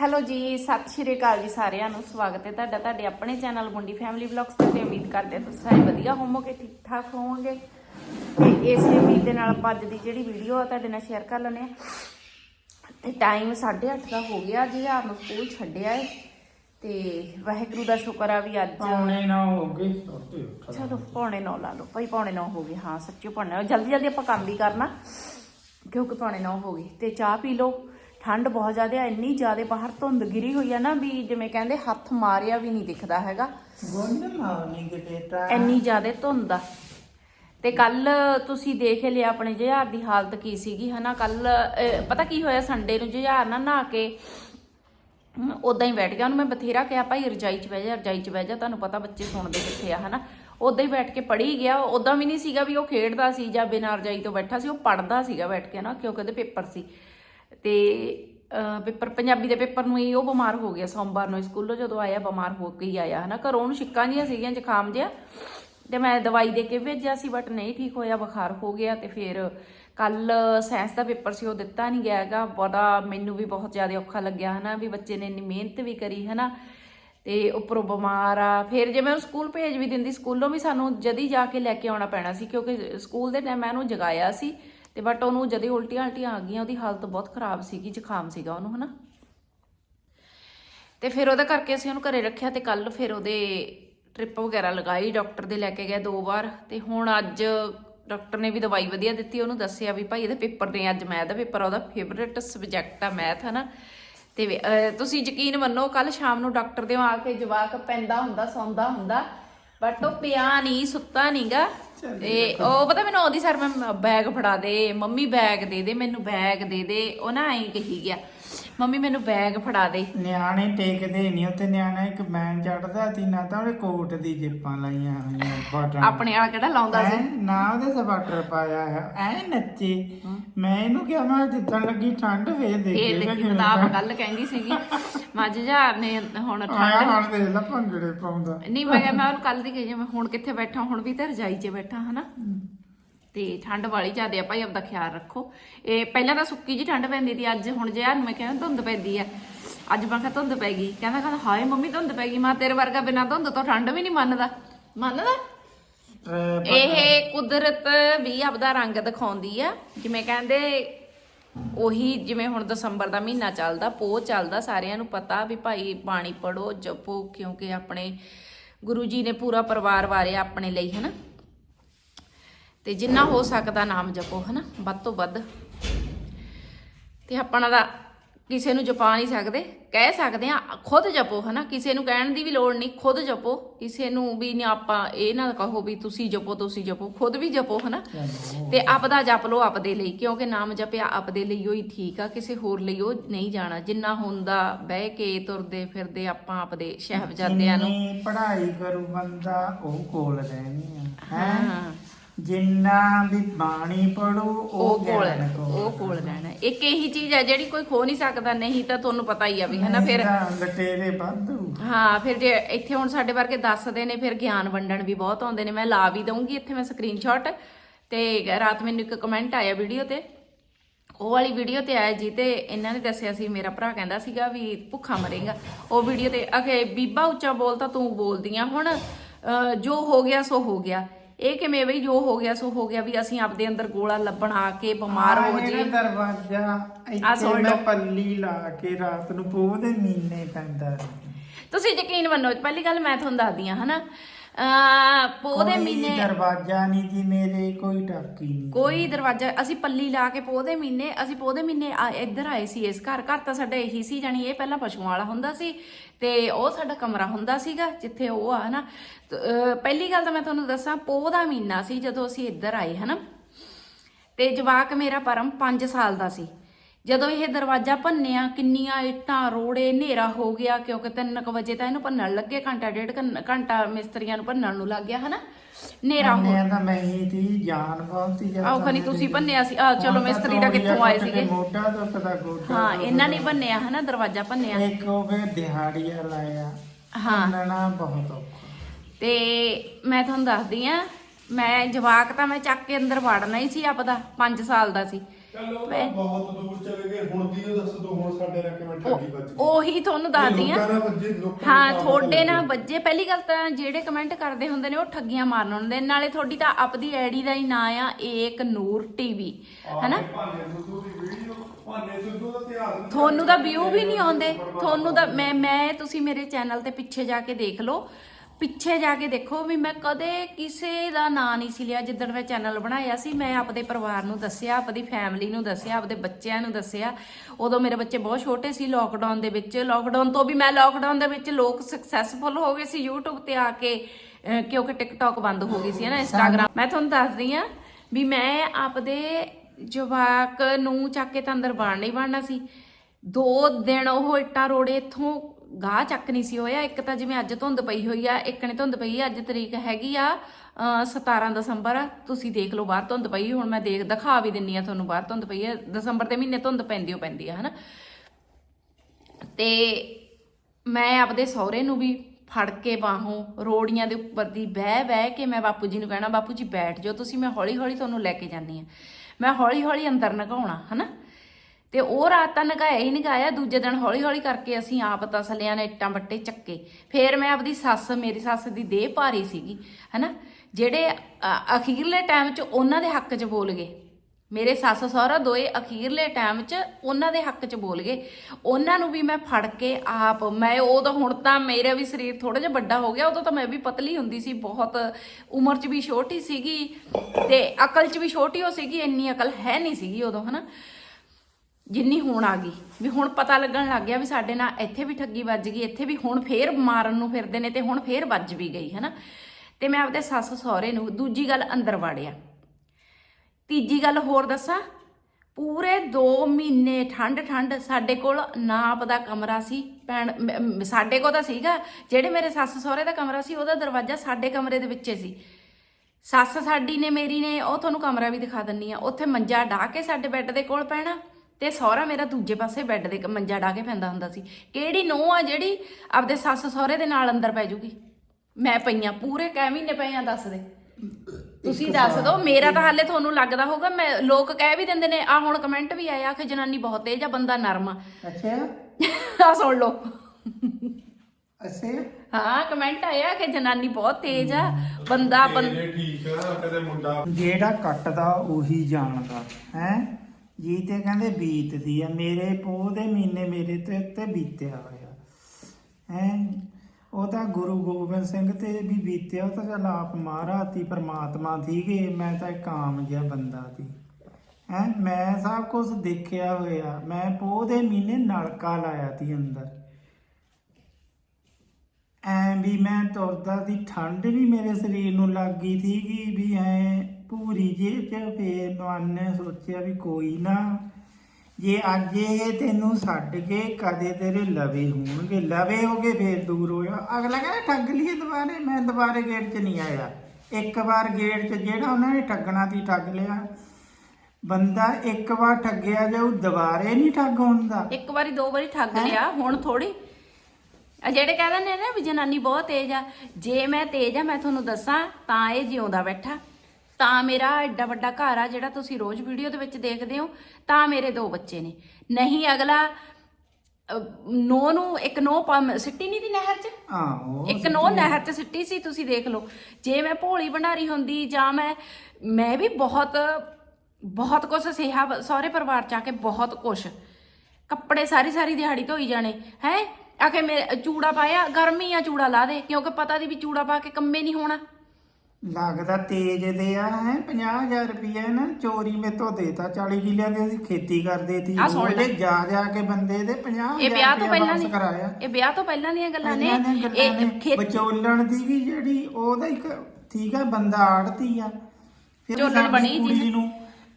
Hello ਜੀ ਸਤਿ ਸ਼੍ਰੀ ਅਕਾਲ ਜੀ ਸਾਰਿਆਂ ਨੂੰ। ਸਵਾਗਤ ਹੈ ਤੁਹਾਡਾ ਤੁਹਾਡੇ ਆਪਣੇ ਚੈਨਲ ਮੁੰਡੀ ਫੈਮਿਲੀ ਵਲੌਗਸ ਤੇ। ਉਮੀਦ ਕਰਦੇ ਹਾਂ ਤੁਸੀਂ ਸਾਰੇ ਵਧੀਆ ਹੋਵੋਗੇ ਠੀਕ ਠਾਕ ਹੋਵੋਗੇ। ਤੇ ਇਸੇ ਉਮੀਦ ਦੇ ਨਾਲ ਆਪਾਂ ਅੱਜ ਦੀ ਜਿਹੜੀ ਵੀਡੀਓ ਆ ਤੁਹਾਡੇ ਨਾਲ ਸ਼ੇਅਰ ਕਰ ਲੈਣੇ ਆ ਤੇ ਟਾਈਮ 8:30 ਦਾ ਹੋ ਗਿਆ ਜੀ ਯਾਰ ਨੂੰ ਸਕੂਲ ਛੱਡਿਆ ਹੈ ਤੇ ਵਾਹਿਗੁਰੂ ਦਾ ਸ਼ੁਕਰ ਆ ਵੀ ਅੱਜ ਪੌਣੇ ਨਾ ਹੋ ਗਏ ਚਲੋ ਪੌਣੇ 9 ਲਾ ਲਓ। ਭਾਈ ਪੌਣੇ 9 ਹੋ ਗਏ। ਹਾਂ ਸੱਚੀ ਪੌਣੇ ਨੌ। ਜਲਦੀ ਜਲਦੀ ਆਪਾਂ ਕੰਮ ਵੀ ਕਰਨਾ। ਕਿਉਂਕਿ ਪੌਣੇ 9 ਹੋ ਗਏ ਤੇ ਚਾਹ ਪੀ ਲਓ। ਠੰਡ ਬਹੁਤ ਜ਼ਿਆਦਾ ਆ ਇੰਨੀ ਜ਼ਿਆਦਾ ਬਾਹਰ ਧੁੰਦ ਗਿਰੀ ਹੋਈ ਆ ਨਾ ਵੀ ਜਿਵੇਂ ਕਹਿੰਦੇ ਹੱਥ ਮਾਰਿਆ ਵੀ ਨਹੀਂ ਦਿਖਦਾ ਹੈਗਾ। ਮਾਰਨੀ ਇੰਨੀ ਜ਼ਿਆਦਾ ਧੁੰਦ ਆ। ਤੇ ਕੱਲ ਤੁਸੀਂ ਦੇਖ ਹੀ ਲਿਆ ਆਪਣੇ ਜੁਝਾਰ ਦੀ ਹਾਲਤ ਕੀ ਸੀਗੀ ਹਨਾ? ਕੱਲ ਪਤਾ ਕੀ ਹੋਇਆ? ਸੰਡੇ ਨੂੰ ਜੁਝਾਰ ਨਾ ਨਹਾ ਕੇ ਉਦਾਂ ਹੀ ਬੈਠ ਗਿਆ। ਉਹਨੂੰ ਮੈਂ ਬਥੇਰਾ ਕਿਹਾ ਭਾਈ ਰਜਾਈ 'ਚ ਬਹਿ ਜਾ ਰਜਾਈ 'ਚ ਬਹਿ ਜਾ ਤੁਹਾਨੂੰ ਪਤਾ ਬੱਚੇ ਸੁਣਦੇ ਕਿੱਥੇ ਆ ਹਨਾ? ਉਦਾਂ ਹੀ ਬੈਠ ਕੇ ਪੜ੍ਹੀ ਗਿਆ, ਉਦਾਂ ਵੀ ਨਹੀਂ ਸੀਗਾ ਵੀ ਉਹ ਖੇਡਦਾ ਸੀ ਜਾਂ ਬਿਨਾਂ ਰਜਾਈ ਤੋਂ ਬੈਠਾ ਸੀ, ਉਹ ਪੜ੍ਹਦਾ ਸੀਗਾ ਬੈਠ ਕੇ ਨਾ ਕਿਉਂਕਿ ਉਹਦੇ ਪੇਪਰ ਸੀ। ਤੇ ਪੇਪਰ, ਪੰਜਾਬੀ ਦੇ ਪੇਪਰ ਨੂੰ ਹੀ ਉਹ ਬਿਮਾਰ ਹੋ ਗਿਆ, ਸੋਮਵਾਰ ਨੂੰ ਸਕੂਲੋਂ ਜਦੋਂ ਆਇਆ, ਬਿਮਾਰ ਹੋ ਕੇ ਹੀ ਆਇਆ ਹਨਾ। ਘਰੋਂ ਉਹਨੂੰ ਛਿੱਕਾਂ ਜੀਆਂ ਸੀਗੀਆਂ, ਜ਼ੁਕਾਮ ਜਿਹਾ। ਤੇ ਮੈਂ ਦਵਾਈ ਦੇ ਕੇ ਭੇਜਿਆ ਸੀ ਬਟ ਨਹੀਂ ਠੀਕ ਹੋਇਆ, ਬੁਖਾਰ ਹੋ ਗਿਆ ਤੇ ਫਿਰ ਕੱਲ ਸਾਇੰਸ ਦਾ ਪੇਪਰ ਸੀ, ਉਹ ਦਿੱਤਾ ਨਹੀਂ ਗਿਆ ਹੈਗਾ। ਬੜਾ ਮੈਨੂੰ ਵੀ ਬਹੁਤ ਜ਼ਿਆਦਾ ਔਖਾ ਲੱਗਿਆ ਹਨਾ, ਵੀ ਬੱਚੇ ਨੇ ਇੰਨੀ ਮਿਹਨਤ ਵੀ ਕਰੀ ਹਨਾ। ਤੇ ਉੱਪਰੋਂ ਬਿਮਾਰ ਆ। ਫਿਰ ਜੇ ਮੈਂ ਉਹ ਸਕੂਲ ਭੇਜ ਵੀ ਦਿੰਦੀ, ਸਕੂਲੋਂ ਵੀ ਸਾਨੂੰ ਜਦੀ ਜਾ ਕੇ ਲੈ ਕੇ ਆਉਣਾ ਪੈਣਾ ਸੀ, ਕਿਉਂਕਿ ਸਕੂਲ ਦੇ ਟਾਈਮ ਮੈਂ ਉਹਨੂੰ ਜਗਾਇਆ ਸੀ ਤੇ ਬਟ ਉਹਨੂੰ ਜਦੇ ਉਲਟੀਆਂ ਉਲਟੀਆਂ ਆ ਗਈਆਂ, ਉਹਦੀ ਹਾਲਤ ਬਹੁਤ ਖਰਾਬ ਸੀਗੀ, ਜ਼ੁਕਾਮ ਸੀਗਾ ਉਹਨੂੰ, ਹਨਾ। ਤੇ ਫਿਰ ਉਹਦੇ ਕਰਕੇ ਅਸੀਂ ਉਹਨੂੰ ਘਰੇ ਰੱਖਿਆ ਤੇ ਕੱਲ ਫਿਰ ਉਹਦੇ ਟ੍ਰਿਪ ਵਗੈਰਾ ਲਗਾਈ ਡਾਕਟਰ ਦੇ ਲੈ ਕੇ ਗਏ ਦੋ ਵਾਰ। ਤੇ ਹੁਣ ਅੱਜ ਡਾਕਟਰ ਨੇ ਵੀ ਦਵਾਈ ਵਧੀਆ ਦਿੱਤੀ, ਉਹਨੂੰ ਦੱਸਿਆ ਵੀ ਭਾਈ ਇਹਦੇ ਪੇਪਰ ਨੇ, ਅੱਜ ਮੈਥ ਦਾ ਪੇਪਰ ਆ, ਉਹਦਾ ਫੇਵਰੇਟ ਸਬਜੈਕਟ ਆ ਮੈਥ ਹਨਾ। ਤੇ ਤੁਸੀਂ ਯਕੀਨ ਮੰਨੋ ਕੱਲ ਸ਼ਾਮ ਨੂੰ ਡਾਕਟਰ ਦੇ ਆ ਕੇ ਜਵਾਕ ਪੈਂਦਾ ਹੁੰਦਾ ਸੌਂਦਾ ਹੁੰਦਾ ਬਟ ਉਹ ਪਿਆ ਨਹੀਂ ਸੁੱਤਾ ਨਹੀਂਗਾ। ਤੇ ਉਹ ਪਤਾ ਮੈਨੂੰ ਆਉਂਦੀ ਸਰ ਮੈਂ ਬੈਗ ਫੜਾ ਦੇ ਮੰਮੀ ਬੈਗ ਦੇ ਦੇ ਮੈਨੂੰ ਬੈਗ ਦੇ ਦੇ ਉਹ ਨਾ ਐਂ ਕਹੀ ਗਿਆ। ਮੰਮੀ ਮੈਨੂੰ ਬੈਗ ਫੜਾ ਦੇ। ਨਿਆਣੇ ਟੇਕਦੇ ਨਹੀਂ ਉੱਤੇ ਨਿਆਣਾ ਇੱਕ ਮੈਨ ਚੜਦਾ ਸੀ ਨਾ ਤਾਂ ਉਹਦੇ ਕੋਟ ਦੀ ਜਿੱਪਾਂ ਲਾਈਆਂ ਹੋਈਆਂ ਬਟਨ। ਆਪਣੇ ਵਾਲਾ ਕਿਹੜਾ ਲਾਉਂਦਾ ਸੀ? ਹੈਂ? ਨਾ ਉਹਦੇ ਸਵਾਟਰ ਪਾਇਆ ਹੈ ਐ ਨੱਚੇ। ਮੈਂ ਇਹਨੂੰ ਕਿਹਾ ਮੈਂ ਜਿੱਦਣ ਲੱਗੀ ਠੰਡ ਫੇਰ ਇਹ ਦੇਖੇਗਾ ਦੇਖੀ ਕਿਤਾਬ ਗੱਲ ਕਹਿੰਦੀ ਸੀਗੀ। ਮੱਝ ਜਹਾਰ ਨੇ ਹੁਣ ਆਇਆ ਠੰਡ। ਹੁਣ ਦੇਖ ਲੈ ਭੰਗੜੇ ਪਾਉਂਦਾ। ਨਹੀਂ ਮੈਂ ਕਿਹਾ ਮੈਂ ਉਹਨੂੰ ਕੱਲ ਦੀ ਕਹੀ ਜੇ ਮੈਂ ਹੁਣ ਕਿੱਥੇ ਬੈਠਾ ਹੁਣ ਵੀ ਤਾਂ ਰਜਾਈ 'ਚ ਬੈਠਾ ਹਨਾ? ਤੇ ਠੰਡ ਵਾਲੀ ਜ਼ਿਆਦੇ ਆ ਭਾਈ ਆਪਦਾ ਖਿਆਲ ਰੱਖੋ। ਇਹ ਪਹਿਲਾਂ ਤਾਂ ਸੁੱਕੀ ਜੀ ਠੰਡ ਪੈਂਦੀ ਸੀ ਅੱਜ ਹੁਣ ਜਿਆ ਮੈਂ ਕਿਹਾ ਧੁੰਦ ਪੈਂਦੀ ਆ ਅੱਜ ਮੈਂ ਕਿਹਾ ਧੁੰਦ ਪੈ ਗਈ। ਕਹਿੰਦਾ ਕਹਿੰਦਾ ਹਾਏ ਮੰਮੀ ਧੁੰਦ ਪੈ ਗਈ ਮੈਂ ਤੇਰੇ ਵਰਗਾ ਬਿਨਾਂ ਧੁੰਦ ਤੋਂ ਠੰਡ ਵੀ ਨਹੀਂ ਮੰਨਦਾ। ਮੰਨਦਾ? ਇਹ ਕੁਦਰਤ ਵੀ ਆਪਦਾ ਰੰਗ ਦਿਖਾਉਂਦੀ ਆ। ਜਿਵੇਂ ਕਹਿੰਦੇ ਉਹੀ ਜਿਵੇਂ ਹੁਣ ਦਸੰਬਰ ਦਾ ਮਹੀਨਾ ਚੱਲਦਾ ਪੋਹ ਚੱਲਦਾ ਸਾਰਿਆਂ ਨੂੰ ਪਤਾ ਵੀ ਭਾਈ ਬਾਣੀ ਪੜੋ ਜਪੋ ਕਿਉਂਕਿ ਆਪਣੇ ਗੁਰੂ ਜੀ ਨੇ ਪੂਰਾ ਪਰਿਵਾਰ ਵਾਰਿਆ ਆਪਣੇ ਲਈ ਹਨਾ? ਤੇ ਜਿੰਨਾ ਹੋ ਸਕਦਾ ਨਾਮ ਜਪੋ ਹਨਾ? ਵੱਧ ਤੋਂ ਵੱਧ। ਤੇ ਆਪਣਾ ਦਾ ਕਿਸੇ ਨੂੰ ਜਪਾ ਨਹੀਂ ਸਕਦੇ। ਕਹਿ ਸਕਦੇ ਆ ਖੁਦ ਜਪੋ ਹਨਾ? ਕਿਸੇ ਨੂੰ ਕਹਿਣ ਦੀ ਵੀ ਲੋੜ ਨਹੀਂ ਖੁਦ ਜਪੋ। ਕਿਸੇ ਨੂੰ ਵੀ ਨਹੀਂ ਆਪਾਂ ਇਹ ਨਾ ਕਹੋ ਵੀ ਤੁਸੀਂ ਜਪੋ ਤੁਸੀਂ ਜਪੋ ਖੁਦ ਵੀ ਜਪੋ ਹਨਾ? ਤੇ ਆਪਦਾ ਜਪ ਲਓ ਆਪਦੇ ਲਈ ਕਿਉਂਕਿ ਨਾਮ ਜਪਿਆ ਆਪਦੇ ਲਈ ਹੀ ਠੀਕ ਆ ਕਿਸੇ ਹੋਰ ਲਈ ਉਹ ਨਹੀਂ ਜਾਣਾ। ਜਿੰਨਾ ਹੁੰਦਾ ਬਹਿ ਕੇ ਤੁਰਦੇ ਫਿਰਦੇ ਆਪਾਂ ਆਪਦੇ ਸ਼ਹਿਬਜ਼ਾਦਿਆਂ ਨੂੰ। ਪੜ੍ਹਾਈ ਕਰੂ ਬੰਦਾ ਉਹ ਕੋਲ ਰਹਿਣੀ ਆ ਹਾਂ। ਜਿੰਨਾ ਵੀ ਬਾਣੀ ਪੜੋ ਉਹ ਕੋਲ ਗਿਆਨ ਉਹ ਕੋਲ ਰਹਿਣਾ ਇੱਕ ਇਹੀ ਚੀਜ਼ ਹੈ ਜਿਹੜੀ ਕੋਈ ਖੋ ਨਹੀਂ ਸਕਦਾ ਨਹੀਂ ਤਾਂ ਤੁਹਾਨੂੰ ਪਤਾ ਹੀ ਆ ਵੀ ਹਨਾ ਫਿਰ ਲਟੇਰੇ ਵਾਧੂ। ਹਾਂ ਫਿਰ ਜੇ ਇੱਥੇ ਹੁਣ ਸਾਡੇ ਵਰਗੇ ਦੱਸਦੇ ਨੇ ਫਿਰ ਗਿਆਨ ਵੰਡਣ ਵੀ ਬਹੁਤ ਆਉਂਦੇ ਨੇ। ਮੈਂ ਲਾ ਵੀ ਦਊਂਗੀ ਇੱਥੇ ਮੈਂ ਸਕਰੀਨਸ਼ਾਟ ਤੇ ਰਾਤ ਮੈਨੂੰ ਇੱਕ ਕਮੈਂਟ ਆਇਆ ਵੀਡੀਓ ਤੇ। ਉਹ ਵਾਲੀ ਵੀਡੀਓ ਤੇ ਆਇਆ ਜੀ ਤੇ ਇਹਨਾਂ ਨੇ ਦੱਸਿਆ ਸੀ ਮੇਰਾ ਭਰਾ ਕਹਿੰਦਾ ਸੀਗਾ ਵੀ ਭੁੱਖਾ ਮਰੇਗਾ। ਉਹ ਵੀਡੀਓ ਤੇ ਅਖੇ ਬੀਬਾ ਉੱਚਾ ਬੋਲਤਾ ਤੂੰ ਬੋਲਦੀਆਂ ਹੁਣ। ਅਹ, ਜੋ ਹੋ ਗਿਆ ਸੋ ਹੋ ਗਿਆ। ਇਹ ਕਿਵੇਂ ਬਈ ਜੋ ਹੋ ਗਿਆ ਸੋ ਹੋ ਗਿਆ ਵੀ ਅਸੀਂ ਆਪਦੇ ਅੰਦਰ ਗੋਲਾ ਲੱਭਣ ਆ ਕੇ ਬਿਮਾਰ ਹੋ ਜੀ ਦਰਵਾਜ਼ਾ ਇੱਥੇ ਮੈਂ। ਪੱਲੀ ਲਾ ਕੇ ਰਾਤ ਨੂੰ ਪੋਹ ਦੇ ਮਹੀਨੇ ਪੈਂਦਾ ਤੁਸੀਂ ਯਕੀਨ ਮੰਨੋ ਪਹਿਲੀ ਗੱਲ ਮੈਂ ਤੁਹਾਨੂੰ ਦੱਸਦੀ ਆ ਹਨਾ? ਅ ਪੋਦੇ ਕੋਈ ਮਹੀਨੇ ਦਰਵਾਜ਼ਾ ਨਹੀਂ ਜੀ ਮੇਰੇ ਕੋਈ ਟਾਕੀ ਨਹੀਂ ਕੋਈ ਦਰਵਾਜ਼ਾ ਅਸੀਂ ਪੱਲੀ ਲਾ ਕੇ ਪੋਦੇ ਮਹੀਨੇ ਅਸੀਂ ਪੋਦੇ ਮਹੀਨੇ ਆ- ਇੱਧਰ ਆਏ ਸੀ ਇਸ ਘਰ ਘਰ ਤਾਂ ਸਾਡਾ ਇਹੀ ਸੀ ਜਾਨੀ ਇਹ ਪਹਿਲਾਂ ਪਸ਼ੂਆਂ ਵਾਲਾ ਹੁੰਦਾ ਸੀ ਤੇ ਉਹ ਸਾਡਾ ਕਮਰਾ ਹੁੰਦਾ ਸੀਗਾ ਜਿੱਥੇ ਉਹ ਆ ਹਨਾ। ਤੇ, ਅਹ, ਪਹਿਲੀ ਗੱਲ ਤਾਂ ਮੈਂ ਤੁਹਾਨੂੰ ਦੱਸਾਂ ਪੋਹ ਦਾ ਮਹੀਨਾ ਸੀ ਜਦੋਂ ਅਸੀਂ ਇੱਧਰ ਆਏ ਹਨਾ। ਤੇ ਜਵਾਕ ਮੇਰਾ ਪਰਮ 5 ਸਾਲ ਦਾ ਸੀ। ਜਦੋਂ ਇਹ ਦਰਵਾਜ਼ਾ ਭੰਨਿਆ ਕਿੰਨੀਆਂ ਇੱਟਾਂ ਰੋੜੇ ਹਨੇਰਾ ਹੋ ਗਿਆ ਕਿਉਂਕਿ 3:00 ਵਜੇ ਤਾਂ ਇਹਨੂੰ ਭੰਨਣ ਲੱਗੇ ਘੰਟਾ ਡੇਢ ਘੰਟਾ ਮਿਸਤਰੀਆਂ ਨੂੰ ਭੰਨਣ ਨੂੰ ਲੱਗ ਗਿਆ ਹਨਾ? ਹਨੇਰਾ ਹੋ ਮੈਂ ਤਾਂ ਮੈਂ ਹੀ ਤੀ ਜਾਨ ਬਹੁਤ ਹੀ ਆਓ ਖਨੀ ਤੁਸੀਂ ਭੰਨਿਆ ਸੀ। ਆ ਚਲੋ ਮਿਸਤਰੀ ਦਾ ਕਿੱਥੋਂ ਆਏ ਸੀਗੇ? ਮੋਢਾ ਦੁਖਦਾ ਗੋਡਾ ਹਾਂ ਇਹਨਾਂ ਨੇ ਭੰਨਿਆ ਹਨਾ ਦਰਵਾਜ਼ਾ ਭੰਨਿਆ। ਇੱਕ ਉਹ ਫਿਰ ਦਿਹਾੜੀਆ ਲਾਇਆ ਹਾਂ। ਨਣਾ ਬਹੁਤ ਔਖਾ। ਤੇ ਮੈਂ ਤੁਹਾਨੂੰ ਦੱਸਦੀ ਆ ਮੈਂ ਜਵਾਕ ਤਾਂ ਮੈਂ ਚੱਕ ਕੇ ਅੰਦਰ ਵੜਨਾ ਹੀ ਸੀ ਆਪਦਾ 5 ਸਾਲ ਦਾ ਸੀ। ਚਲੋ ਮੈਂ- ਬਹੁਤ ਦੂਰ ਚਲੇ ਗਏ ਹੁਣ ਦੀ ਉਹ ਦੱਸ ਦੋ ਹੁਣ ਸਾਡੇ ਨਾਲ ਕਿਵੇਂ ਠੱਗੀ ਵੱਜ ਗਈ। ਉਹੀ ਤੁਹਾਨੂੰ ਦੱਸਦੀ ਆ। ਲੋਕਾਂ ਨਾਲ ਹਾਂ ਤੁਹਾਡੇ ਨਾਲ ਲੱਗੇ। ਵੱਜੇ ਪਹਿਲੀ ਗੱਲ ਤਾਂ ਜਿਹੜੇ ਕਮੈਂਟ ਕਰਦੇ ਹੁੰਦੇ ਨੇ ਉਹ ਠੱਗੀਆਂ ਮਾਰਨ ਹੁੰਦੇ ਨੇ। ਨਾਲੇ ਤੁਹਾਡੀ ਤਾਂ ਆਪਦੀ ਆਈਡੀ ਦਾ ਹੀ ਨਾਂ ਆ ਏਕ ਨੂਰ ਟੀਵੀ ਹੈਨਾ? ਦੀ ਵਿਊ ਵੀ ਨਹੀਂ ਆਉਂਦੇ। ਤੁਹਾਨੂੰ ਮੈਂ ਤੁਸੀਂ ਮੇਰੇ ਚੈਨਲ ਤੇ ਪਿੱਛੇ ਜਾ ਕੇ ਦੇਖ ਲਓ। ਪਿੱਛੇ ਜਾ ਕੇ ਦੇਖੋ ਵੀ ਮੈਂ ਕਦੇ ਕਿਸੇ ਦਾ ਨਾਂ ਨਹੀਂ ਸੀ ਲਿਆ ਜਿੱਦਣ ਮੈਂ ਚੈਨਲ ਬਣਾਇਆ ਸੀ। ਮੈਂ ਆਪਦੇ ਪਰਿਵਾਰ ਨੂੰ ਦੱਸਿਆ, ਆਪਦੀ ਫੈਮਿਲੀ ਨੂੰ ਦੱਸਿਆ, ਆਪਦੇ ਬੱਚਿਆਂ ਨੂੰ ਦੱਸਿਆ। ਉਦੋਂ ਮੇਰੇ ਬੱਚੇ ਬਹੁਤ ਛੋਟੇ ਸੀ ਲੋਕਡਾਊਨ ਦੇ ਵਿੱਚ। ਲੋਕਡਾਊਨ ਤੋਂ ਵੀ ਮੈਂ ਲੋਕਡਾਊਨ ਦੇ ਵਿੱਚ ਲੋਕ ਸਕਸੈਸਫੁਲ ਹੋ ਗਏ ਸੀ YouTube ਤੇ ਆ ਕੇ ਕਿਉਂਕਿ TikTok ਬੰਦ ਹੋ ਗਈ ਸੀ ਨਾ Instagram ਮੈਂ ਤੁਹਾਨੂੰ ਦੱਸਦੀ ਆ ਵੀ ਮੈਂ ਆਪਦੇ ਜਵਾਕ ਨੂੰ ਚੱਕ ਕੇ ਤਾਂ ਅੰਦਰ ਬਾਣ ਨਹੀਂ ਬਾੜਨਾ ਸੀ। ਦੋ ਦਿਨ ਉਹ ਇੱਟਾਂ ਰੋੜੇ ਇੱਥੋਂ ਗਾਹ ਚੱਕ ਨਹੀਂ ਸੀ ਹੋਇਆ। ਇੱਕ ਤਾਂ ਜਿਵੇਂ ਅੱਜ ਧੁੰਦ ਪਈ ਹੋਈ ਆ, ਇੱਕ ਨੇ ਧੁੰਦ ਪਈ ਅੱਜ ਤਰੀਕ ਹੈਗੀ ਆ, ਅਹ 17 ਦਸੰਬਰ। ਤੁਸੀਂ ਦੇਖ ਲਓ ਬਾਹਰ ਧੁੰਦ ਪਈ, ਹੁਣ ਮੈਂ ਦੇਖ, ਦਿਖਾ ਵੀ ਦਿੰਨੀ ਆ ਤੁਹਾਨੂੰ ਬਾਹਰ ਧੁੰਦ ਪਈ ਆ। ਦਸੰਬਰ ਦੇ ਮਹੀਨੇ ਧੁੰਦ ਪੈਂਦੀ ਓ ਪੈਂਦੀ ਆ, ਹਨਾ? ਤੇ ਮੈਂ ਆਪਦੇ ਸਹੁਰੇ ਨੂੰ ਵੀ ਫੜ ਕੇ ਬਾਹੋਂ ਰੋੜੀਆਂ ਦੇ ਉੱਪਰ ਦੀ ਬਹਿ ਬਹਿ ਕੇ ਮੈਂ ਬਾਪੂ ਜੀ ਨੂੰ ਕਹਿਣਾ, ਬਾਪੂ ਜੀ ਬੈਠ ਜਾਓ, ਤੁਸੀਂ, ਮੈਂ ਹੌਲੀ ਹੌਲੀ ਤੁਹਾਨੂੰ ਲੈ ਕੇ ਜਾਂਦੀ ਆ। ਮੈਂ ਹੌਲੀ ਹੌਲੀ ਅੰਦਰ ਨਗਾਉਣਾ, ਹਨਾ? ਤੇ ਉਹ ਰਾਤ ਤਾਂ ਨਗਾਇਆ ਹੀ ਨਗਾਇਆ ਦੂਜੇ ਦਿਨ ਹੌਲੀ ਹੌਲੀ ਕਰਕੇ ਅਸੀਂ ਆਪ ਤਸਲਿਆਂ ਨੇ ਇੱਟਾਂ ਬੱਟੇ ਚੱਕੇ। ਫੇਰ ਮੈਂ ਆਪਦੀ ਸੱਸ, ਮੇਰੀ ਸੱਸ ਦੀ ਦੇਹ ਭਾਰੀ ਸੀਗੀ, ਹਨਾ? ਜਿਹੜੇ ਅਖੀਰਲੇ ਟਾਈਮ 'ਚ ਉਹਨਾਂ ਦੇ ਹੱਕ 'ਚ ਬੋਲ ਗਏ। ਮੇਰੇ ਸੱਸ ਸਹੁਰਾ ਦੋਏ ਅਖੀਰਲੇ ਟਾਈਮ 'ਚ ਉਹਨਾਂ ਦੇ ਹੱਕ 'ਚ ਬੋਲ ਗਏ। ਉਹਨਾਂ ਨੂੰ ਵੀ ਮੈਂ ਫੜ ਕੇ ਆਪ, ਮੈਂ ਉਦੋਂ ਹੁਣ ਤਾਂ ਮੇਰਾ ਵੀ ਸਰੀਰ ਥੋੜਾ ਜਿਹਾ ਵੱਡਾ ਹੋ ਗਿਆ, ਉਦੋਂ ਤਾਂ ਮੈਂ ਵੀ ਪਤਲੀ ਹੁੰਦੀ ਸੀ, ਬਹੁਤ ਉਮਰ 'ਚ ਵੀ ਛੋਟੀ ਸੀਗੀ ਤੇ ਅਕਲ 'ਚ ਵੀ ਛੋਟੀ ਹੋ ਸੀਗੀ, ਇੰਨੀ ਅਕਲ ਹੈ ਨਹੀਂ ਸੀਗੀ ਉਦੋਂ, ਹਨਾ? ਜਿੰਨੀ ਹੁਣ ਆ ਗਈ, ਵੀ ਹੁਣ ਪਤਾ ਲੱਗਣ ਲੱਗ ਗਿਆ ਵੀ ਸਾਡੇ ਨਾਲ ਇੱਥੇ ਵੀ ਠੱਗੀ ਵੱਜ ਗਈ, ਇੱਥੇ ਵੀ ਹੁਣ ਫੇਰ ਮਾਰਨ ਨੂੰ ਫਿਰਦੇ ਨੇ ਤੇ ਹੁਣ ਫੇਰ ਵੱਜ ਵੀ ਗਈ, ਹਨਾ? ਤੇ ਮੈਂ ਆਪਦੇ ਸੱਸ ਸਹੁਰੇ ਨੂੰ ਦੂਜੀ ਗੱਲ ਅੰਦਰ ਵਾੜਿਆ। ਤੀਜੀ ਗੱਲ ਹੋਰ ਦੱਸਾਂ, ਪੂਰੇ 2 ਮਹੀਨੇ ਠੰਡ ਠੰਡ ਸਾਡੇ ਕੋਲ ਨਾਪ ਦਾ ਕਮਰਾ ਸੀ, ਭੈਣ, ਮ- ਸਾਡੇ ਕੋਲ ਤਾਂ ਸੀਗਾ, ਜਿਹੜੇ ਮੇਰੇ ਸੱਸ ਸਹੁਰੇ ਦਾ ਕਮਰਾ ਸੀ, ਉਹਦਾ ਦਰਵਾਜ਼ਾ ਸਾਡੇ ਕਮਰੇ ਦੇ ਵਿੱਚ ਸੀ। ਸੱਸ ਸਾਡੀ ਨੇ, ਮੇਰੀ ਨੇ, ਉਹ ਤੁਹਾਨੂੰ ਕਮਰਾ ਵੀ ਦਿਖਾ ਦਿੰਨੀ ਆ, ਉੱਥੇ ਮੰਜਾ ਢਾ ਕੇ ਸਾਡੇ ਬੈੱਡ ਦੇ ਕੋਲ ਪੈਣਾ। ਤੇ ਸਹੁਰਾ ਮੇਰਾ ਦੂਜੇ ਪਾਸੇ ਬੈੱਡ ਦੇ ਮੰਜਾ ਢਾ ਕੇ ਪੈਂਦਾ ਹੁੰਦਾ ਸੀ। ਕਿਹੜੀ ਨੂੰਹ ਆ ਜਿਹੜੀ ਆਪਦੇ ਸੱਸ ਸਹੁਰੇ ਦੇ ਨਾਲ ਅੰਦਰ ਪੈ ਜੂਗੀ? ਮੈਂ ਪਈਆਂ ਪੂਰੇ ਕੈ ਮਹੀਨੇ ਪਈਆਂ ਦੱਸ ਦੇ। ਤੁਸੀਂ ਦੱਸ ਦਿਓ ਮੇਰਾ ਤਾਂ ਹਾਲੇ ਤੁਹਾਨੂੰ ਲੱਗਦਾ ਹੋਊਗਾ ਮੈਂ ਲੋਕ ਕਹਿ ਵੀ ਦਿੰਦੇ ਨੇ ਆ ਹੁਣ ਕਮੈਂਟ ਵੀ ਆਇਆ ਕਿ ਜਨਾਨੀ ਬਹੁਤ ਤੇਜ਼ ਆ ਬੰਦਾ ਨਰਮ ਆ। ਅੱਛਾ। ਆ ਸੁਣ ਲਓ। ਅੱਛਾ। ਹਾਂ ਕਮੈਂਟ ਆਇਆ ਕਿ ਜਨਾਨੀ ਬਹੁਤ ਤੇਜ਼ ਆ ਬੰਦਾ ਬੰ- ਇਹ ਠੀਕ ਆ ਕਦੇ ਮੁੰਡਾ ਜਿਹੜਾ ਕੱਟਦਾ ਉਹੀ ਜਾਣਦਾ ਹੈ? ਜੀ ਤੇ ਕਹਿੰਦੇ ਬੀਤਦੀ ਆ, ਮੇਰੇ ਪੋਹ ਦੇ ਮਹੀਨੇ ਮੇਰੇ ਤੇ ਉੱਤੇ ਬੀਤਿਆ ਹੋਇਆ। ਹੈ? ਉਹ ਤਾਂ ਗੁਰੂ ਗੋਬਿੰਦ ਸਿੰਘ ਤੇ ਵੀ ਬੀਤਿਆ, ਉਹ ਤਾਂ ਚੱਲ ਆਪ ਮਹਾਰਾਜ ਤੀ, ਪਰਮਾਤਮਾ ਸੀਗੇ ਮੈਂ ਤਾਂ ਇੱਕ ਆਮ ਜਿਹਾ ਬੰਦਾ ਸੀ ਹੈ? ਮੈਂ ਸਭ ਕੁਝ ਦੇਖਿਆ ਹੋਇਆ, ਮੈਂ ਪੋਹ ਦੇ ਮਹੀਨੇ ਨਲਕਾ ਲਾਇਆ ਸੀ ਅੰਦਰ। ਐਂ ਵੀ ਮੈਂ ਤੁਰਦਾ ਸੀ ਠੰਡ ਵੀ ਮੇਰੇ ਸਰੀਰ ਨੂੰ ਲੱਗ ਗਈ ਸੀਗੀ ਵੀ ਐ ਪੂਰੀ ਜੇ ਚ ਫੇਰ ਮਨ ਨੇ ਸੋਚਿਆ ਵੀ ਕੋਈ ਨਾ ਜੇ ਅੱਜ ਇਹ ਤੈਨੂੰ ਛੱਡ ਕੇ ਕਦੇ ਤੇਰੇ ਲਵੇ ਹੋਣਗੇ ਲਵੇ ਹੋਗੇ ਫੇਰ ਦੂਰ ਹੋ ਜਾ। ਅਗਲਾ ਕਹਿੰਦਾ ਠੱਗ ਲਈਏ ਦੁਬਾਰੇ ਮੈਂ ਦੁਬਾਰੇ ਗੇਟ 'ਚ ਨਹੀਂ ਆਇਆ। ਇੱਕ ਵਾਰ ਗੇਟ 'ਚ ਜਿਹੜਾ ਉਹਨਾਂ ਨੇ ਠੱਗਣਾ ਸੀ ਠੱਗ ਲਿਆ। ਬੰਦਾ ਇੱਕ ਵਾਰ ਠੱਗਿਆ ਜਾਊ ਦੁਬਾਰੇ ਨਹੀਂ ਠੱਗ ਹੁੰਦਾ। ਇੱਕ ਵਾਰੀ ਦੋ ਵਾਰੀ ਠੱਗ ਲਿਆ ਹੁਣ ਥੋੜੀ ਆ ਜਿਹੜੇ ਕਹਿ ਦਿੰਦੇ ਨੇ ਵੀ ਜਨਾਨੀ ਬਹੁਤ ਤੇਜ਼ ਆ ਜੇ ਮੈਂ ਤੇਜ਼ ਆ ਮੈਂ ਤੁਹਾਨੂੰ ਦੱਸਾਂ ਤਾਂ ਇਹ ਜਿਉਂਦਾ ਬੈਠਾ। ਤਾਂ ਮੇਰਾ ਐਡਾ ਵੱਡਾ ਘਰ ਆ ਜਿਹੜਾ ਤੁਸੀਂ ਰੋਜ਼ ਵੀਡੀਓ ਦੇ ਵਿੱਚ ਦੇਖਦੇ ਹੋ ਤਾਂ ਮੇਰੇ ਦੋ ਬੱਚੇ ਨੇ। ਨਹੀਂ ਅਗਲਾ ਨੋ ਨੂੰ ਇੱਕ ਨੋ ਸਿੱਟੀ ਨਹੀਂ ਦੀ ਨਹਿਰ 'ਚ? ਆਹੋ ਇੱਕ ਨੋ ਨਹਿਰ 'ਚ ਸਿੱਟੀ ਸੀ ਤੁਸੀਂ ਦੇਖ ਲਓ। ਜੇ ਮੈਂ ਭੋਲੀ ਭੰਡਾਰੀ ਹੁੰਦੀ ਜਾਂ ਮੈਂ ਮੈਂ ਵੀ ਬਹੁਤ ਬਹੁਤ ਕੁਝ ਸਿਹਾ ਸਹੁਰੇ ਪਰਿਵਾਰ ਚ ਆ ਕੇ ਬਹੁਤ ਕੁਝ ਕੱਪੜੇ ਸਾਰੀ ਸਾਰੀ ਦਿਹਾੜੀ ਧੋਈ ਜਾਣੇ ਹੈ? ਆਖੇ ਮੈਂ ਚੂੜਾ ਪਾਇਆ ਗਰਮੀ ਆ ਚੂੜਾ ਲਾ ਦੇ ਕਿਉਂਕਿ ਪਤਾ ਦੀ ਵੀ ਚੂੜਾ ਪਾ ਕੇ ਕੰਮੇ ਨਹੀਂ ਹੋਣਾ। ਲੱਗਦਾ ਤੇਜ ਦੇ ਆ ਹੈ 50000 ਰੁਪਏ ਨਾ ਚੋਰੀ ਮੇ ਤੋਂ ਦੇਤਾ 40 ਕਿੱਲਿਆਂ ਦੀ ਅਸੀਂ ਖੇਤੀ ਕਰਦੇ ਸੀ ਆਹ ਸੁਣ ਲੈ। ਉਹਦੇ ਜਾ ਜਾ ਕੇ ਬੰਦੇ ਦੇ 50000 ਇਹ ਵਿਆਹ ਤੋਂ ਪਹਿਲਾਂ ਦੀ ਕਰਾਇਆ। ਇਹ ਵਿਆਹ ਤੋਂ ਪਹਿਲਾਂ ਦੀਆਂ ਗੱਲਾਂ ਨੇ ਇਹਨਾਂ ਨੇ ਗੱਲਾਂ ਇਹ ਨੇ। ਖੇਤ ਵਿਚੋਲਣ ਦੀ ਵੀ ਜਿਹੜੀ ਉਹਦਾ ਇੱਕ ਠੀਕ ਆ ਬੰਦਾ ਆੜਤੀ ਆ। ਫਿਰ ਵਿਚੋਲਣ ਸਾਡੀ ਬਣੀ ਕੁੜੀ ਜਿਹਨੇ- ਨੂੰ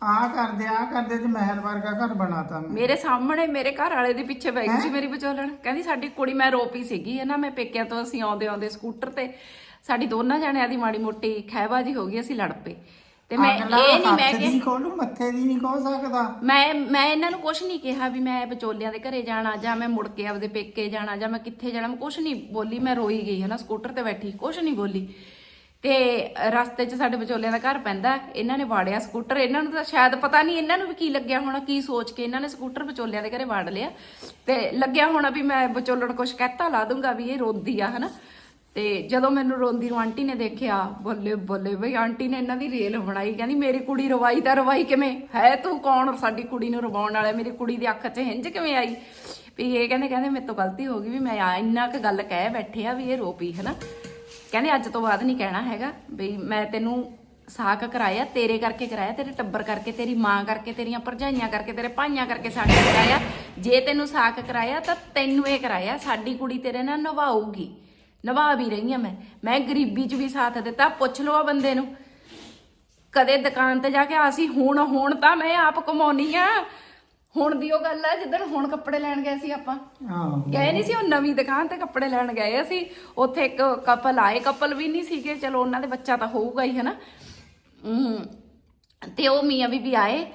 ਆ ਕਰਦੇ ਆ ਕਰਦੇ ਤੇ ਮਹਿਲ ਵਰਗਾ ਘਰ ਬਣਾਤਾ ਮੈਂ। ਮੇਰੇ ਸਾਹਮਣੇ ਮੇਰੇ ਘਰ ਵਾਲੇ ਦੇ ਪਿੱਛੇ ਬੈਠੀ ਸੀ ਮੇਰੀ ਵਿਚੋਲਣ। ਕਹਿੰਦੀ ਸਾਡੀ ਕੁੜੀ ਮੈਂ ਰੋਪੀ ਸੀਗੀ ਹੈ ਨਾ ਮੈਂ ਪੇਕਿਆਂ ਤੋਂ ਅਸੀਂ ਆਉਂਦੇ ਆਉਂਦੇ ਸਕੂਟਰ ਤੇ ਸਾਡੀ ਦੋਨਾਂ ਜਣਿਆਂ ਦੀ ਮਾੜੀ ਮੋਟੀ ਖਹਿਬਾਜੀ ਹੋ ਗਈ ਅਸੀਂ ਲੜ ਪਏ। ਤੇ ਮੈਂ ਇਹ ਨਹੀਂ ਮੈਂ ਕਿ ਖੋਲੂ ਮੱਥੇ ਦੀ ਨਹੀਂ ਖੋ ਸਕਦਾ। ਮੈਂ ਮੈਂ ਇਹਨਾਂ ਨੂੰ ਕੁਝ ਨਹੀਂ ਕਿਹਾ ਵੀ ਮੈਂ ਵਿਚੋਲਿਆਂ ਦੇ ਘਰੇ ਜਾਣਾ ਜਾਂ ਮੈਂ ਮੁੜ ਕੇ ਆਪਦੇ ਪੇਕੇ ਜਾਣਾ ਜਾਂ ਮੈਂ ਕਿੱਥੇ ਜਾਣਾ ਮੈਂ ਕੁਝ ਨਹੀਂ ਬੋਲੀ ਮੈਂ ਰੋਈ ਗਈ ਹੈ ਨਾ ਸਕੂਟਰ ਤੇ ਬੈਠੀ ਕੁਝ ਨਹੀਂ ਬੋਲੀ। ਤੇ ਰਸਤੇ 'ਚ ਸਾਡੇ ਵਿਚੋਲਿਆਂ ਦਾ ਘਰ ਪੈਂਦਾ ਇਹਨਾਂ ਨੇ ਵਾੜਿਆ ਸਕੂਟਰ ਇਹਨਾਂ ਨੂੰ ਤਾਂ ਸ਼ਾਇਦ ਪਤਾ ਨਹੀਂ ਇਹਨਾਂ ਨੂੰ ਵੀ ਕੀ ਲੱਗਿਆ ਹੋਣਾ ਕੀ ਸੋਚ ਕੇ ਇਹਨਾਂ ਨੇ ਸਕੂਟਰ ਵਿਚੋਲਿਆਂ ਦੇ ਘਰੇ ਵਾੜ ਲਿਆ। ਤੇ ਲੱਗਿਆ ਹੋਣਾ ਵੀ ਮੈਂ ਵਿਚੋਲਣ ਕੁਛ ਕਹਿਤਾ ਲਾ ਦੂੰਗਾ ਵੀ ਇਹ ਰੋਂਦੀ ਆ ਹਨਾ। ਤੇ ਜਦੋਂ ਮੈਨੂੰ ਰੋਂਦੀ ਨੂੰ ਆਂਟੀ ਨੇ ਦੇਖਿਆ, ਬੱਲੇ ਬੱਲੇ ਬਈ, ਆਂਟੀ ਨੇ ਇਹਨਾਂ ਦੀ ਰੇਲ ਬਣਾਈ, ਕਹਿੰਦੀ ਮੇਰੀ ਕੁੜੀ ਰਵਾਈ ਤਾਂ ਰਵਾਈ ਕਿਵੇਂ? ਹੈ ਤੂੰ ਕੌਣ? ਸਾਡੀ ਕੁੜੀ ਨੂੰ ਰਵਾਉਣ ਵਾਲਾ ਮੇਰੀ ਕੁੜੀ ਦੀ ਅੱਖ 'ਚ ਹਿੰਜ ਕਿਵੇਂ ਆਈ? ਵੀ ਇਹ ਕਹਿੰਦੇ ਕਹਿੰਦੇ ਮੇਰੇ ਤੋਂ ਗਲਤੀ ਹੋ ਗਈ ਵੀ ਮੈਂ ਆ ਇੰਨਾ ਕੁ ਗੱਲ ਕਹਿ ਬੈਠੇ ਆ ਵੀ ਇਹ ਰੋ ਪਈ, ਹਨਾ? ਕਹਿੰਦੇ ਅੱਜ ਤੋਂ ਬਾਅਦ ਨਹੀਂ ਕਹਿਣਾ ਹੈਗਾ ਵੀ ਮੈਂ ਤੈਨੂੰ ਸਾਕ ਕਰਾਇਆ, ਤੇਰੇ ਕਰਕੇ ਕਰਾਇਆ, ਤੇਰੇ ਟੱਬਰ ਕਰਕੇ, ਤੇਰੀ ਮਾਂ ਕਰਕੇ, ਤੇਰੀਆਂ ਭਰਜਾਈਆਂ ਕਰਕੇ, ਤੇਰੇ ਭਾਈਆਂ ਕਰਕੇ ਸਾਕ ਕਰਾਇਆ। ਜੇ ਤੈਨੂੰ ਸਾਕ ਕਰਾਇਆ ਤਾਂ ਤੈਨੂੰ ਇਹ ਕਰਾਇਆ, ਸਾਡੀ ਕੁੜੀ ਤੇਰੇ ਨਾਲ ਨਿਭਾਊਗੀ। ਨਿਭਾ ਵੀ ਰਹੀ ਆ ਮੈਂ। ਮੈਂ ਗਰੀਬੀ 'ਚ ਵੀ ਸਾਥ ਦਿੱਤਾ ਪੁੱਛ ਲਓ ਆ ਬੰਦੇ ਨੂੰ। ਕਦੇ ਦੁਕਾਨ ਤੇ ਜਾ ਕੇ ਅਸੀਂ ਹੁਣ ਹੁਣ ਤਾਂ ਮੈਂ ਆਪ ਕਮਾਉਣੀ ਆ। ਹੁਣ ਦੀ ਉਹ ਗੱਲ ਆ ਜਿੱਦਣ ਹੁਣ ਕੱਪੜੇ ਲੈਣ ਗਏ ਸੀ ਆਪਾਂ। ਆਹੋ ਗਏ ਨਹੀਂ ਸੀ ਉਹ ਨਵੀਂ ਦੁਕਾਨ ਤੇ ਕੱਪੜੇ ਲੈਣ ਗਏ ਅਸੀਂ ਉੱਥੇ ਇੱਕ ਕਪਲ ਆਏ ਕਪਲ ਵੀ ਨਹੀਂ ਸੀਗੇ। ਚਲੋ ਉਹਨਾਂ ਦੇ ਬੱਚਾ ਤਾਂ ਹੋਊਗਾ ਹੀ ਹਨਾ। ਤੇ ਉਹ ਮੀਆਂ ਬੀਬੀ ਆਏ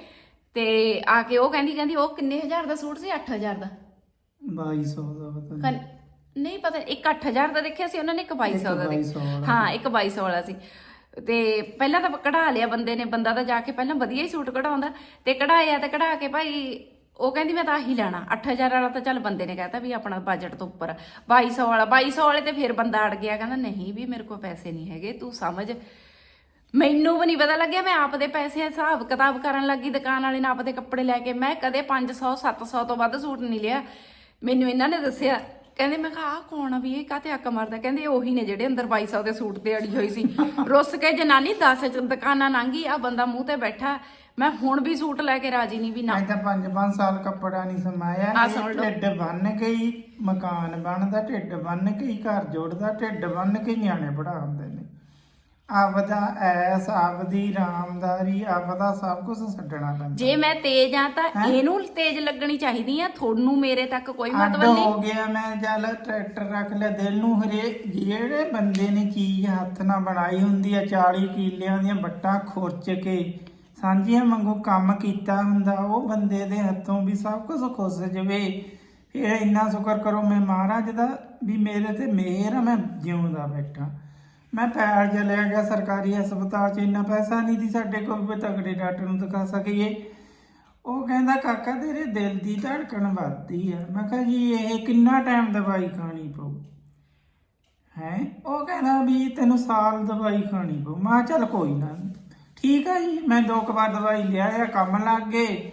ਤੇ ਆ ਕੇ ਉਹ ਕਹਿੰਦੀ ਕਹਿੰਦੀ ਉਹ ਕਿੰਨੇ ਹਜ਼ਾਰ ਦਾ ਸੂਟ ਸੀ? 8000 ਦਾ। 2200 ਦਾ ਪਤਾ ਨਹੀਂ ਨਹੀਂ ਪਤਾ ਇੱਕ 8000 ਦਾ ਦੇਖਿਆ ਸੀ ਉਹਨਾਂ ਨੇ ਇੱਕ 2200 ਦਾ ਇੱਕ 2200 ਦੇਖਿਆ। ਹਾਂ ਇੱਕ 2200 ਵਾਲਾ ਸੀ। ਤੇ ਪਹਿਲਾਂ ਤਾਂ ਕਢਾ ਲਿਆ ਬੰਦੇ ਨੇ ਬੰਦਾ ਤਾਂ ਜਾ ਕੇ ਪਹਿਲਾਂ ਵਧੀਆ ਹੀ ਸੂਟ ਕਢਾਉਂਦਾ। ਤੇ ਕਢਾਇਆ ਤੇ ਕਢਾ ਕੇ ਭਾਈ ਉਹ ਕਹਿੰਦੀ ਮੈਂ ਤਾਂ ਆਹੀ ਲੈਣਾ। 8000 ਵਾਲਾ ਤਾਂ ਚੱਲ ਬੰਦੇ ਨੇ ਕਹਿਤਾ ਵੀ ਆਪਣਾ ਬਜਟ ਤੋਂ ਉੱਪਰ। ਆ। 2200 ਵਾਲਾ 2200 ਵਾਲੇ ਤੇ ਫਿਰ ਬੰਦਾ ਅੜ ਗਿਆ ਕਹਿੰਦਾ ਨਹੀਂ ਵੀ ਮੇਰੇ ਕੋਲ ਪੈਸੇ ਨਹੀਂ ਹੈਗੇ ਤੂੰ ਸਮਝ। ਮੈਨੂੰ ਵੀ ਨਹੀਂ ਪਤਾ ਲੱਗਿਆ ਮੈਂ ਆਪਦੇ ਪੈਸੇ ਹਿਸਾਬ ਕਿਤਾਬ ਕਰਨ ਲੱਗੀ ਦੁਕਾਨ ਵਾਲੇ ਨੇ ਆਪਦੇ ਕੱਪੜੇ ਲੈ ਕੇ। ਮੈਂ ਕਦੇ 500 700 ਤੋਂ ਵੱਧ ਸੂਟ ਨਹੀਂ ਲਿਆ। ਮੈਨੂੰ ਇਹਨਾਂ ਨੇ ਦੱਸਿਆ ਕਹਿੰਦੇ ਮੈਂ ਕਿਹਾ ਆਹ ਕੌਣ ਆ ਵੀ? ਇਹ ਕਾਤੇ ਅੱਕ ਮਾਰਦਾ? ਕਹਿੰਦੇ ਇਹ ਉਹੀ ਨੇ ਜਿਹੜੇ ਅੰਦਰ 2200 ਦੇ ਸੂਟ ਤੇ ਅੜੀ ਹੋਈ ਸੀ। ਰੁੱਸ ਕੇ ਜਨਾਨੀ 10 ਚ ਦੁਕਾਨਾਂ ਲੰਘੀ ਆ ਬੰਦਾ ਮੂੰਹ ਤੇ ਬੈਠਾ। ਮੈਂ ਹੁਣ ਵੀ ਸੂਟ ਲੈ ਕੇ ਰਾਜੀ ਨਹੀਂ ਵੀ ਨਾ। ਮੈਂ ਤਾਂ 5-5 ਸਾਲ ਕੱਪੜਾ ਨਹੀਂ ਸਮਾਇਆ। ਆਹ ਇਹ ਸੁਣ ਲਓ। ਢਿੱਡ ਬੰਨ ਕੇ ਹੀ ਮਕਾਨ ਬਣਦਾ ਢਿੱਡ ਬੰਨ ਕੇ ਹੀ ਘਰ ਜੋੜਦਾ ਢਿੱਡ ਬੰਨ ਕੇ ਹੀ ਨਿਆਣੇ ਪੜਾਉਂਦੇ ਨੇ। ਆਪਦਾ ਐਸ ਆਪਦੀ ਰਾਮਦਾਰੀ ਆਪਦਾ ਸਭ ਕੁਝ ਛੱਡਣਾ ਪੈਂਦਾ। ਜੇ ਮੈਂ ਤੇਜ਼ ਆ ਤਾਂ ਇਹਨੂੰ ਤੇਜ਼ ਲੱਗਣੀ ਚਾਹੀਦੀ ਆ ਤੁਹਾਨੂੰ ਮੇਰੇ ਤੱਕ ਕੋਈ ਮਤਲਬ ਨਹੀਂ ਹੋ ਗਿਆ ਮੈਂ ਚੱਲ ਟਰੈਕਟਰ ਰੱਖ ਲਿਆ ਦਿਲ ਨੂੰ ਹਰੇ ਜਿਹੜੇ ਬੰਦੇ ਨੇ ਚੀਜ਼ ਹੱਥ ਨਾਲ ਬਣਾਈ ਹੁੰਦੀ ਆ 40 ਕਿੱਲਿਆਂ ਦੀਆਂ ਬੱਟਾਂ ਖੁਰਚ ਕੇ ਸਾਂਝੀਆਂ ਵਾਂਗੂ ਕੰਮ ਕੀਤਾ ਹੁੰਦਾ ਉਹ ਬੰਦੇ ਦੇ ਹੱਥੋਂ ਵੀ ਸਭ ਕੁਝ ਖੁੱਸ ਜਵੇ। ਫਿਰ ਇੰਨਾ ਸ਼ੁਕਰ ਕਰੋ ਮੈਂ ਮਹਾਰਾਜ ਦਾ ਵੀ ਮੇਰੇ ਤੇ ਮਿਹਰ ਆ ਮੈਂ ਜਿਉਂਦਾ ਬੈਠਾ। ਮੈਂ ਪੈਰ ਚਲਿਆ ਗਿਆ, ਸਰਕਾਰੀ ਹਸਪਤਾਲ 'ਚ ਇੰਨਾ ਪੈਸਾ ਨਹੀਂ ਸੀ ਸਾਡੇ ਕੋਲ, ਵੀ ਤਗੜੇ ਡਾਕਟਰ ਨੂੰ ਦਿਖਾ ਸਕੀਏ। ਉਹ ਕਹਿੰਦਾ, ਕਾਕਾ, ਤੇਰੇ ਦਿਲ ਦੀ ਧੜਕਣ ਵੱਧਦੀ ਆ। ਮੈਂ ਕਿਹਾ, ਜੀ, ਇਹ ਕਿੰਨਾ ਟਾਈਮ ਦਵਾਈ ਖਾਣੀ ਪਊ? ਹੈ? ਉਹ ਕਹਿੰਦਾ, ਵੀ ਤੈਨੂੰ ਸਾਲ ਦਵਾਈ ਖਾਣੀ ਪਊ। ਮੈਂ ਕਿਹਾ, ਚੱਲ ਕੋਈ ਨਾ। ਠੀਕ ਆ ਜੀ, ਮੈਂ ਦੋ ਕੁ ਵਾਰ ਦਵਾਈ ਲਿਆ ਲਿਆਇਆ ਕੰਮ ਲੱਗ ਗਏ।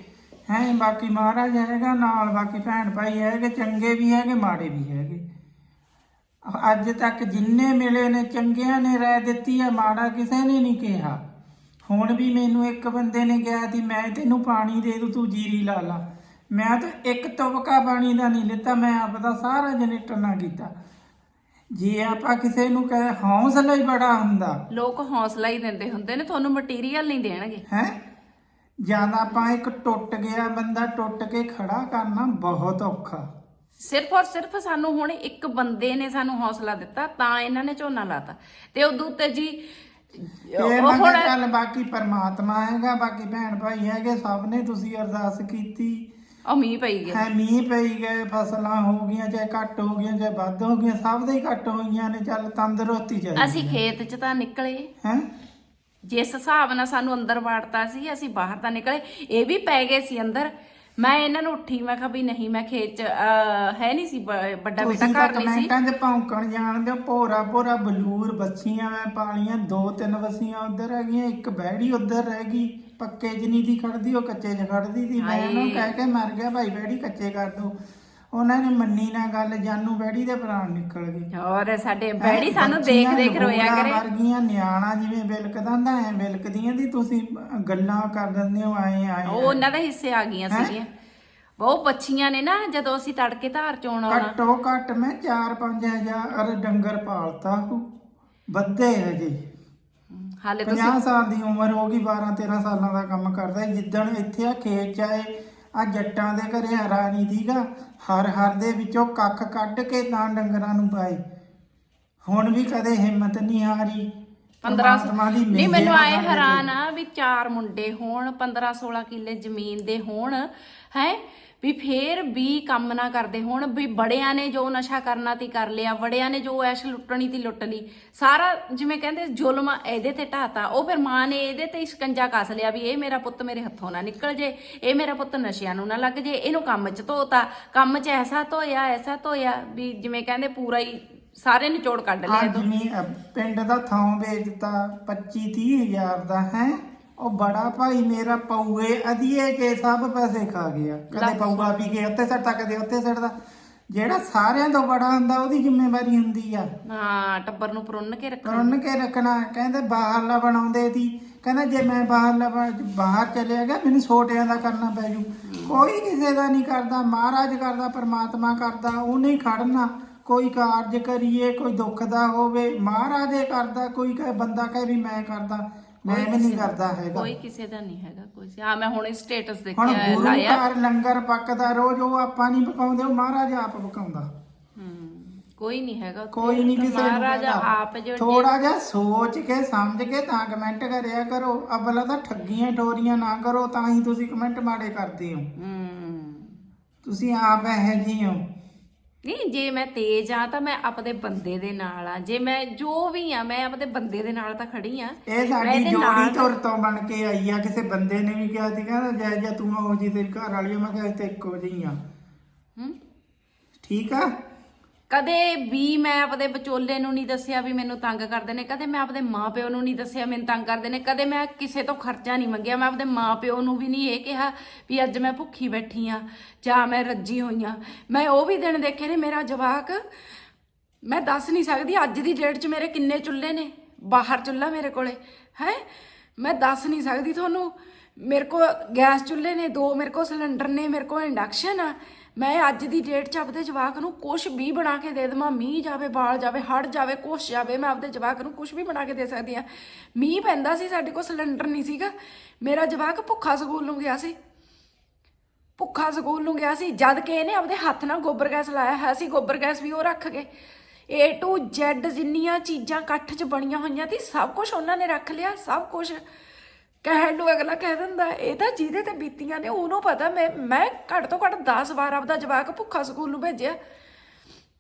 ਹੈ, ਬਾਕੀ ਮਹਾਰਾਜ ਹੈਗਾ ਨਾਲ, ਬਾਕੀ ਭੈਣ ਭਾਈ ਹੈਗੇ, ਚੰਗੇ ਵੀ ਹੈਗੇ, ਮਾੜੇ ਵੀ ਹੈਗੇ। ਅੱਜ ਤੱਕ ਜਿੰਨੇ ਮਿਲੇ ਨੇ ਚੰਗਿਆਂ ਨੇ ਰਾਏ ਦਿੱਤੀ ਆ ਮਾੜਾ ਕਿਸੇ ਨੇ ਨਹੀਂ ਕਿਹਾ। ਹੁਣ ਵੀ ਮੈਨੂੰ ਇੱਕ ਬੰਦੇ ਨੇ ਕਿਹਾ ਸੀ ਮੈਂ ਤੈਨੂੰ ਪਾਣੀ ਦੇ ਦੂੰ ਤੂੰ ਜੀਰੀ ਲਾ ਲਾ। ਮੈਂ ਤਾਂ ਇੱਕ ਤੁਪਕਾ ਪਾਣੀ ਦਾ ਨਹੀਂ ਲਿੱਤਾ ਮੈਂ ਆਪਦਾ ਸਾਰਾ ਜਨਰੇਟਰ ਨਾ ਕੀਤਾ। ਜੇ ਆਪਾਂ ਕਿਸੇ ਨੂੰ ਕਹੇ ਹੌਸਲਾ ਹੀ ਬੜਾ ਹੁੰਦਾ। ਲੋਕ ਹੌਸਲਾ ਹੀ ਦਿੰਦੇ ਹੁੰਦੇ ਨੇ ਤੁਹਾਨੂੰ ਮਟੀਰੀਅਲ ਨਹੀਂ ਦੇਣਗੇ। ਹੈ? ਜਾਂ ਆਪਾਂ ਇੱਕ ਟੁੱਟ ਗਿਆ ਬੰਦਾ ਟੁੱਟ ਕੇ ਖੜਾ ਕਰਨਾ ਬਹੁਤ ਔਖਾ। ਸਿਰਫ ਔਰ ਸਿਰਫ ਸਾਨੂੰ ਹੁਣ ਇੱਕ ਬੰਦੇ ਨੇ ਸਾਨੂੰ ਹੌਸਲਾ ਦਿੱਤਾ ਤਾਂ ਇਹਨਾਂ ਨੇ ਝੋਨਾ ਲਾਤਾ। ਤੇ ਉਦੋਂ ਉੱਤੇ ਜੀ ਇਹ ਉਹ ਹੁਣ ਚੱਲ ਬਾਕੀ ਪਰਮਾਤਮਾ ਹੈਗਾ ਬਾਕੀ ਭੈਣ ਭਾਈ ਹੈਗੇ ਸਭ ਨੇ ਤੁਸੀਂ ਅਰਦਾਸ ਕੀਤੀ। ਉਹ ਮੀਂਹ ਪਈ ਗਿਆ। ਹੈ ਮੀਂਹ ਪਈ ਗਏ ਫਸਲਾਂ ਹੋ ਗਈਆਂ ਚਾਹੇ ਘੱਟ ਹੋ ਗਈਆਂ ਚਾਹੇ ਵੱਧ ਹੋ ਗਈਆਂ ਸਭ ਦੇ ਹੀ ਘੱਟ ਹੋਈਆਂ ਨੇ ਚੱਲ ਤੰਦਰੁਸਤੀ ਚਾਹੀਦੀ ਅਸੀਂ ਖੇਤ 'ਚ ਤਾਂ ਨਿਕਲੇ। ਹੈ? ਜਿਸ ਹਿਸਾਬ ਨਾਲ ਸਾਨੂੰ ਅੰਦਰ ਵਾੜਤਾ ਸੀ ਅਸੀਂ ਬਾਹਰ ਤਾਂ ਨਿਕਲੇ। ਇਹ ਵੀ ਪੈ ਗਏ ਸੀ ਅੰਦਰ। ਮੈਂ ਇਹਨਾਂ ਨੂੰ ਉੱਠੀ ਮੈਂ ਕਿਹਾ ਵੀ ਨਹੀਂ ਮੈਂ ਖੇਤ 'ਚ ਅਹ, ਹੈ ਨਹੀਂ ਸੀ ਬ- ਵੱਡਾ ਬੇਟਾ ਤੁਸੀਂ ਤਾਂ ਘਰ ਨਹੀਂ ਸੀ। ਕਮੈਂਟਾਂ 'ਚ ਭੌਂਕਣ ਜਾਣਦੇ ਹੋ ਭੋਰਾ ਭੋਰਾ ਬਲੂਰ ਬੱਚੀਆਂ ਮੈਂ ਪਾਲੀਆਂ ਦੋ ਤਿੰਨ ਬੱਸੀਆਂ ਉਧਰ ਹੈਗੀਆਂ ਇੱਕ ਬੈੜੀ ਉਧਰ ਰਹਿ ਗਈ ਪੱਕੇ 'ਚ ਨਹੀਂ ਦੀ ਖੜਦੀ ਉਹ ਕੱਚੇ 'ਚ ਖੜਦੀ ਸੀ। ਮੈਂ ਉਹਨੂੰ ਹਾਏ। ਕਹਿ ਕੇ ਮਰ ਗਿਆ ਭਾਈ ਬੈੜੀ ਕੱਚੇ ਕਰ ਦੋ। ਉਹਨਾਂ ਨੇ ਮੰਨੀ ਨਾ ਗੱਲ ਜਾਨੂ ਬੈੜੀ ਦੇ ਪ੍ਰਾਣ ਨਿਕਲ ਗਏ। ਔਰ ਸਾਡੇ ਬੈੜੀ ਸਾਨੂੰ ਦੇਖ ਦੇਖ ਰੋਇਆ ਕਰੇ। ਵਰਗੀਆਂ ਨਿਆਣਾ ਜਿਵੇਂ ਬਿਲਕਦਾ ਹੁੰਦਾ ਐ ਬਿਲਕਦੀਆਂ ਦੀ ਤੁਸੀਂ ਗੱਲਾਂ ਕਰ ਦਿੰਦੇ ਹੋ ਆਏ ਆਏ ਉਹ ਉਹਨਾਂ ਦੇ ਹਿੱਸੇ ਆ ਗਈਆਂ ਸੀਗੀਆਂ। ਬਹੁਤ ਬੱਚੀਆਂ ਨੇ ਨਾ ਜਦੋਂ ਅਸੀਂ ਤੜਕੇ ਧਾਰ ਚੋਣ ਆਉਣਾ। ਘੱਟੋ ਘੱਟ ਮੈਂ 4-5 ਹਜ਼ਾਰ ਡੰਗਰ ਪਾਲਤਾ ਬੱਦੇ ਹਜੇ ਹਾਲੇ ਤੁਸੀਂ 50 ਸਾਲ ਦੀ ਉਮਰ ਹੋ ਗਈ 12-13 ਸਾਲਾਂ ਦਾ ਕੰਮ ਕਰਦਾ। ਜਿੱਦਣ ਇੱਥੇ ਆ ਖੇਤ ਚ ਆਏ ਆ ਜੱਟਾਂ ਦੇ ਘਰੇ ਹਰਾ ਨਹੀਂ ਦੀਗਾ ਹਰ ਹਰ ਦੇ ਵਿੱਚੋਂ ਕੱਖ ਕੱਢ ਕੇ ਤਾਂ ਡੰਗਰਾਂ ਨੂੰ ਪਾਏ। ਹੁਣ ਵੀ ਕਦੇ ਹਿੰਮਤ ਨਹੀਂ ਹਾਰੀ। 15 ਪਰਮਾਤਮਾ ਦੀ ਨਹੀਂ ਮੈਨੂੰ ਆਏ। ਹੈਰਾਨ ਆ ਵੀ ਚਾਰ ਮੁੰਡੇ ਹੋਣ 15 16 ਕਿੱਲੇ ਜ਼ਮੀਨ ਦੇ ਹੋਣ ਹੈ? ਵੀ ਫੇਰ ਵੀ ਕੰਮ ਨਾ ਕਰਦੇ ਹੁਣ ਵੀ ਬੜਿਆਂ ਨੇ ਜੋ ਨਸ਼ਾ ਕਰਨਾ ਤੀ ਕਰ ਲਿਆ ਬੜਿਆਂ ਨੇ ਜੋ ਐਸ਼ ਲੁੱਟਣੀ ਤੀ ਲੁੱਟ ਲਈ। ਸਾਰਾ ਜਿਵੇਂ ਕਹਿੰਦੇ ਜ਼ੁਲਮ ਇਹਦੇ ਤੇ ਢਾਤਾ। ਉਹ ਫਿਰ ਮਾਂ ਨੇ ਇਹਦੇ ਤੇ ਇਸ਼ਕੰਜਾ ਕੱਸ ਲਿਆ ਵੀ ਇਹ ਮੇਰਾ ਪੁੱਤ ਮੇਰੇ ਹੱਥੋਂ ਨਾ ਨਿਕਲ ਜੇ ਇਹ ਮੇਰਾ ਪੁੱਤ ਨਸ਼ਿਆਂ ਨੂੰ ਨਾ ਲੱਗ ਜੇ ਇਹਨੂੰ ਕੰਮ 'ਚ ਧੋਤਾ ਕੰਮ 'ਚ ਐਸਾ ਧੋਇਆ ਐਸਾ ਧੋਇਆ ਵੀ ਜਿਵੇਂ ਕਹਿੰਦੇ ਪੂਰਾ ਹੀ ਸਾਰੇ ਨਿਚੋੜ ਕੱਢ ਲਿਆ ਅੱਜ ਪਿੰਡ ਦਾ ਥਾਂ ਵੇਚਤਾ 25 30 ਹਜ਼ਾਰ ਦਾ ਹੈ? ਉਹ ਬੜਾ ਭਾਈ ਮੇਰਾ ਪਊਏ ਅਧੀਏ ਕੇ ਸਭ ਪੈਸੇ ਖਾ ਗਿਆ। ਕਦੇ। ਪਊਆ ਵੀ ਕੇ ਉੱਤੇ ਸੱਟਾ ਕਦੇ ਉੱਤੇ ਸੱਟਦਾ ਜਿਹੜਾ ਸਾਰਿਆਂ ਤੋਂ ਬੜਾ ਹੁੰਦਾ ਉਹਦੀ ਜ਼ਿੰਮੇਵਾਰੀ ਹੁੰਦੀ ਆ। ਹਾਂ ਟੱਬਰ ਨੂੰ ਪਰੁੰਨ ਕੇ ਰੱਖਣਾ। ਕਰਨ ਕੇ ਰੱਖਣਾ। ਕਹਿੰਦੇ ਬਾਹਰਲਾ ਬਣਾਉਂਦੇ ਸੀ। ਕਹਿੰਦਾ ਜੇ ਮੈਂ ਬਾਹਰਲਾ ਬਾਹਰ ਚਲਿਆ ਗਿਆ ਮੈਨੂੰ ਛੋਟਿਆਂ ਦਾ ਕਰਨਾ ਪੈ ਜੂ। ਕੋਈ ਕਿਸੇ ਦਾ ਨਹੀਂ ਕਰਦਾ। ਮਹਾਰਾਜ ਕਰਦਾ ਪਰਮਾਤਮਾ ਕਰਦਾ ਉਹਨੇ ਹੀ ਖੜਨਾ। ਕੋਈ ਕਾਰਜ ਕਰੀਏ ਕੋਈ ਦੁੱਖ ਦਾ ਹੋਵੇ। ਮਹਾਰਾਜੇ ਕਰਦਾ ਕੋਈ ਕਹੇ ਬੰਦਾ ਕਹੇ ਵੀ ਮੈਂ ਕਰਦਾ। ਮੈਂ ਵੀ ਨਹੀਂ ਕਰਦਾ ਹੈਗਾ। ਕੋਈ ਕਿਸੇ ਦਾ ਨਹੀਂ ਹੈਗਾ ਕੋਈ। ਹਾਂ ਮੈਂ ਹੁਣ ਸਟੇਟਸ ਹੁਣ ਦੇਖਿਆ ਹੈ, ਗੁਰੂ ਲਾਇਆ। ਘਰ ਲੰਗਰ ਪੱਕਦਾ ਰੋਜ਼ ਉਹ ਆਪਾਂ ਨਹੀਂ ਪਕਾਉਂਦੇ ਉਹ ਮਹਾਰਾਜ ਆਪ ਪਕਾਉਂਦਾ। ਕੋਈ ਨਹੀਂ ਹੈਗਾ। ਉੱਥੇ। ਕੋਈ ਨਹੀਂ ਕਿਸੇ ਨੂੰ ਮਹਾਰਾਜ। ਆਪ ਜੋ ਥੋੜਾ ਜਿਹਾ ਸੋਚ ਕੇ ਸਮਝ ਕੇ ਤਾਂ ਕਮੈਂਟ ਕਰਿਆ ਕਰੋ। ਅਬਲਾ ਤਾਂ ਠੱਗੀਆਂ ਠੋਰੀਆਂ ਨਾ ਕਰੋ ਤਾਂ ਹੀ ਤੁਸੀਂ ਕਮੈਂਟ ਮਾੜੇ ਕਰਦੇ ਹੋ। ਤੁਸੀਂ ਆਪ ਇਹ ਜੀ ਹੋ। ਨਹੀਂ ਜੇ ਮੈਂ ਤੇਜ਼ ਆ ਤਾਂ ਮੈਂ ਆਪਦੇ ਬੰਦੇ ਦੇ ਨਾਲ ਆ। ਜੇ ਮੈਂ ਜੋ ਵੀ ਆ ਮੈਂ ਆਪਦੇ ਬੰਦੇ ਦੇ ਨਾਲ ਤਾਂ ਖੜੀ ਆ। ਇਹ ਸਾਡੀ ਇਹਦੇ ਜੋੜੀ ਨਾਲ- ਤੁਰ ਤੋਂ ਬਣ ਕੇ ਆਈ ਆ। ਕਿਸੇ ਬੰਦੇ ਨੇ ਵੀ ਕਿਹਾ ਸੀ ਕਹਿੰਦਾ ਜੈ ਜੈ ਤੂੰ ਹੋ ਜੀ ਤੇਰੀ ਘਰ ਵਾਲੀ ਆ। ਮੈਂ ਕਿਹਾ ਅਸੀਂ ਤੇ ਇੱਕੋ ਜਿਹੀ ਆ। ਹਮ? ਠੀਕ ਆ? ਕਦੇ ਵੀ ਮੈਂ ਆਪਦੇ ਵਿਚੋਲੇ ਨੂੰ ਨਹੀਂ ਦੱਸਿਆ ਵੀ ਮੈਨੂੰ ਤੰਗ ਕਰਦੇ ਨੇ, ਕਦੇ ਮੈਂ ਆਪਦੇ ਮਾਪਿਓ ਨੂੰ ਨਹੀਂ ਦੱਸਿਆ ਮੈਨੂੰ ਤੰਗ ਕਰਦੇ ਨੇ, ਕਦੇ ਮੈਂ ਕਿਸੇ ਤੋਂ ਖਰਚਾ ਨਹੀਂ ਮੰਗਿਆ, ਮੈਂ ਆਪਦੇ ਮਾਪਿਓ ਨੂੰ ਵੀ ਨਹੀਂ ਇਹ ਕਿਹਾ ਵੀ ਅੱਜ ਮੈਂ ਭੁੱਖੀ ਬੈਠੀ ਆ ਜਾਂ ਮੈਂ ਰੱਜੀ ਹੋਈ ਆ। ਮੈਂ ਉਹ ਵੀ ਦਿਨ ਦੇਖੇ ਨੇ ਮੇਰਾ ਜਵਾਕ, ਮੈਂ ਦੱਸ ਨਹੀਂ ਸਕਦੀ ਅੱਜ ਦੀ ਡੇਟ 'ਚ ਮੇਰੇ ਕਿੰਨੇ ਚੁੱਲ੍ਹੇ ਨੇ, ਬਾਹਰ ਚੁੱਲ੍ਹਾ ਮੇਰੇ ਕੋਲੇ, ਹੈ? ਮੈਂ ਦੱਸ ਨਹੀਂ ਸਕਦੀ ਤੁਹਾਨੂੰ, ਮੇਰੇ ਕੋਲ ਗੈਸ ਚੁੱਲ੍ਹੇ ਨੇ, ਦੋ ਮੇਰੇ ਕੋਲ ਸਿਲੰਡਰ ਨੇ, ਮੇਰੇ ਕੋਲ ਇੰਡਕਸ਼ਨ ਆ ਮੈਂ ਅੱਜ ਦੀ ਡੇਟ 'ਚ ਆਪਦੇ ਜਵਾਕ ਨੂੰ ਕੁਝ ਵੀ ਬਣਾ ਕੇ ਦੇ ਦੇਵਾਂ। ਮੀਂਹ ਜਾਵੇ, ਬਾਲ ਜਾਵੇ ਹੜ ਜਾਵੇ, ਕੁਛ ਜਾਵੇ, ਮੈਂ ਆਪਦੇ ਜਵਾਕ ਨੂੰ ਕੁਝ ਵੀ ਬਣਾ ਕੇ ਦੇ ਸਕਦੀ ਆ ਮੀਂਹ ਪੈਂਦਾ ਸੀ, ਸਾਡੇ ਕੋਲ ਸਿਲੰਡਰ ਨਹੀਂ ਸੀਗਾ। ਮੇਰਾ ਜਵਾਕ ਭੁੱਖਾ ਸਕੂਲ ਨੂੰ ਗਿਆ ਸੀ। ਭੁੱਖਾ ਸਕੂਲ ਨੂੰ ਗਿਆ ਸੀ, ਜਦ ਕਿ ਇਹਨੇ ਆਪਦੇ ਹੱਥ ਨਾਲ ਗੋਬਰ ਗੈਸ ਲਾਇਆ ਹੋਇਆ ਸੀ। ਗੋਬਰ ਗੈਸ ਵੀ ਉਹ ਰੱਖ ਕੇ A to Z ਜਿੰਨੀਆਂ ਚੀਜ਼ਾਂ ਇਕੱਠ 'ਚ ਬਣੀਆਂ ਹੋਈਆਂ ਸੀ, ਸਭ ਕੁਝ ਉਹਨਾਂ ਨੇ ਰੱਖ ਲਿਆ, ਸਭ ਕੁਝ ਕਹਿਣ ਨੂੰ ਅਗਲਾ ਕਹਿ ਦਿੰਦਾ, ਇਹ ਤਾਂ ਜਿਹਦੇ ਤੇ ਬੀਤੀਆਂ ਨੇ, ਉਹਨੂੰ ਪਤਾ, ਮੈਂ ਮੈਂ ਘੱਟ ਤੋਂ ਘੱਟ 10 ਵਾਰ ਆਪਦਾ ਜਵਾਕ ਭੁੱਖਾ ਸਕੂਲ ਨੂੰ ਭੇਜਿਆ।